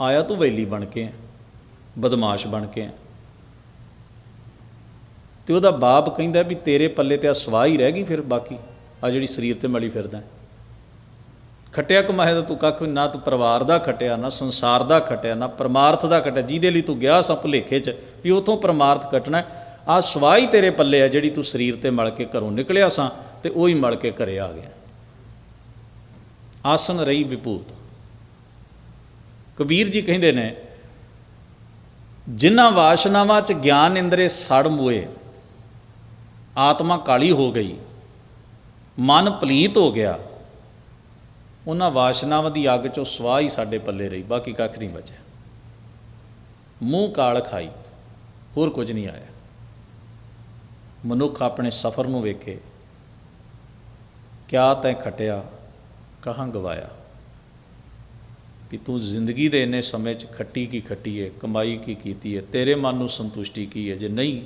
ਆਇਆ ਤੂੰ ਵੈਲੀ ਬਣ ਕੇ ਹੈ, ਬਦਮਾਸ਼ ਬਣ ਕੇ ਹੈ। ਤੇ ਉਹਦਾ ਬਾਪ ਕਹਿੰਦਾ ਵੀ ਤੇਰੇ ਪੱਲੇ ਤੇ ਆ ਸਵਾਹ ਹੀ ਰਹਿ ਗਈ ਫਿਰ ਬਾਕੀ ਆ ਜਿਹੜੀ ਸਰੀਰ ਤੇ ਮਲੀ ਫਿਰਦਾ ਹੈ। ਖੱਟਿਆ ਕਮਾਇਆ ਤਾਂ ਤੂੰ ਕੱਖ ਵੀ ਨਾ ਤੂੰ ਪਰਿਵਾਰ ਦਾ ਖੱਟਿਆ ਨਾ ਸੰਸਾਰ ਦਾ ਖੱਟਿਆ ਨਾ ਪਰਮਾਰਥ ਦਾ ਖੱਟਿਆ ਜਿਹਦੇ ਲਈ ਤੂੰ ਗਿਆ ਸਾ ਭੁਲੇਖੇ 'ਚ ਵੀ ਉਥੋਂ ਪਰਮਾਰਥ ਕੱਟਣਾ ਆ ਸਵਾਹ ਤੇਰੇ ਪੱਲੇ ਆ ਜਿਹੜੀ ਤੂੰ ਸਰੀਰ ਤੇ ਮਲ ਕੇ ਘਰੋਂ ਨਿਕਲਿਆ ਸਾਂ ਤੇ ਉਹ ਹੀ ਮਲ ਕੇ ਘਰੇ ਆ ਗਿਆ ਆਸਨ ਰਹੀ ਵਿਭੂਤ ਕਬੀਰ ਜੀ ਕਹਿੰਦੇ ਨੇ, ਜਿਨ੍ਹਾਂ ਵਾਸ਼ਨਾਵਾਂ 'ਚ ਗਿਆਨ ਇੰਦਰੇ ਸੜ ਮੋਏ, ਆਤਮਾ ਕਾਲੀ ਹੋ ਗਈ, ਮਨ ਪਲੀਤ ਹੋ ਗਿਆ, ਉਹਨਾਂ ਵਾਸ਼ਨਾਵਾਂ ਦੀ ਅੱਗ 'ਚੋਂ ਸਵਾਹ ਹੀ ਸਾਡੇ ਪੱਲੇ ਰਹੀ, ਬਾਕੀ ਕੱਖ ਨਹੀਂ ਬਚਿਆ। ਮੂੰਹ ਕਾਲ ਖਾਈ, ਹੋਰ ਕੁਝ ਨਹੀਂ ਆਇਆ। ਮਨੁੱਖ ਆਪਣੇ ਸਫ਼ਰ ਨੂੰ ਵੇਖੇ, ਕਿਆ ਤੈਂ ਖਟਿਆ, ਕਹਾਂ ਗਵਾਇਆ। ਕਿ ਤੂੰ ਜ਼ਿੰਦਗੀ ਦੇ ਇੰਨੇ ਸਮੇਂ 'ਚ ਖੱਟੀ ਕੀ ਖੱਟੀ ਹੈ ਕਮਾਈ ਕੀ ਕੀਤੀ ਹੈ ਤੇਰੇ ਮਨ ਨੂੰ ਸੰਤੁਸ਼ਟੀ ਕੀ ਹੈ ਜੇ ਨਹੀਂ,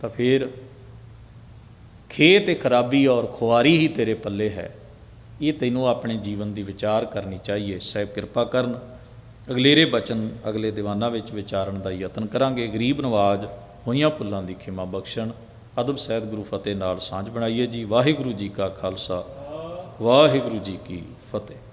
ਤਾਂ ਫਿਰ ਖੇ ਤੇ ਖਰਾਬੀ ਔਰ ਖੁਆਰੀ ਹੀ ਤੇਰੇ ਪੱਲੇ ਹੈ। ਇਹ ਤੈਨੂੰ ਆਪਣੇ ਜੀਵਨ ਦੀ ਵਿਚਾਰ ਕਰਨੀ ਚਾਹੀਏ। ਸਾਹਿਬ ਕਿਰਪਾ ਕਰਨ। ਅਗਲੇਰੇ ਬਚਨ, ਅਗਲੇ ਦੀਵਾਨਾਂ ਵਿੱਚ ਵਿਚਾਰਨ ਦਾ ਯਤਨ ਕਰਾਂਗੇ। ਗਰੀਬ ਨਵਾਜ ਹੋਈਆਂ ਭੁੱਲਾਂ ਦੀ ਖਿਮਾ ਬਖਸ਼ਣ। ਅਦਬ ਸਹਿਤ ਗੁਰੂ ਫਤਿਹ ਨਾਲ ਸਾਂਝ ਬਣਾਈਏ ਜੀ। ਵਾਹਿਗੁਰੂ ਜੀ ਕਾ ਖਾਲਸਾ। ਵਾਹਿਗੁਰੂ ਜੀ ਕੀ ਫਤਿਹ।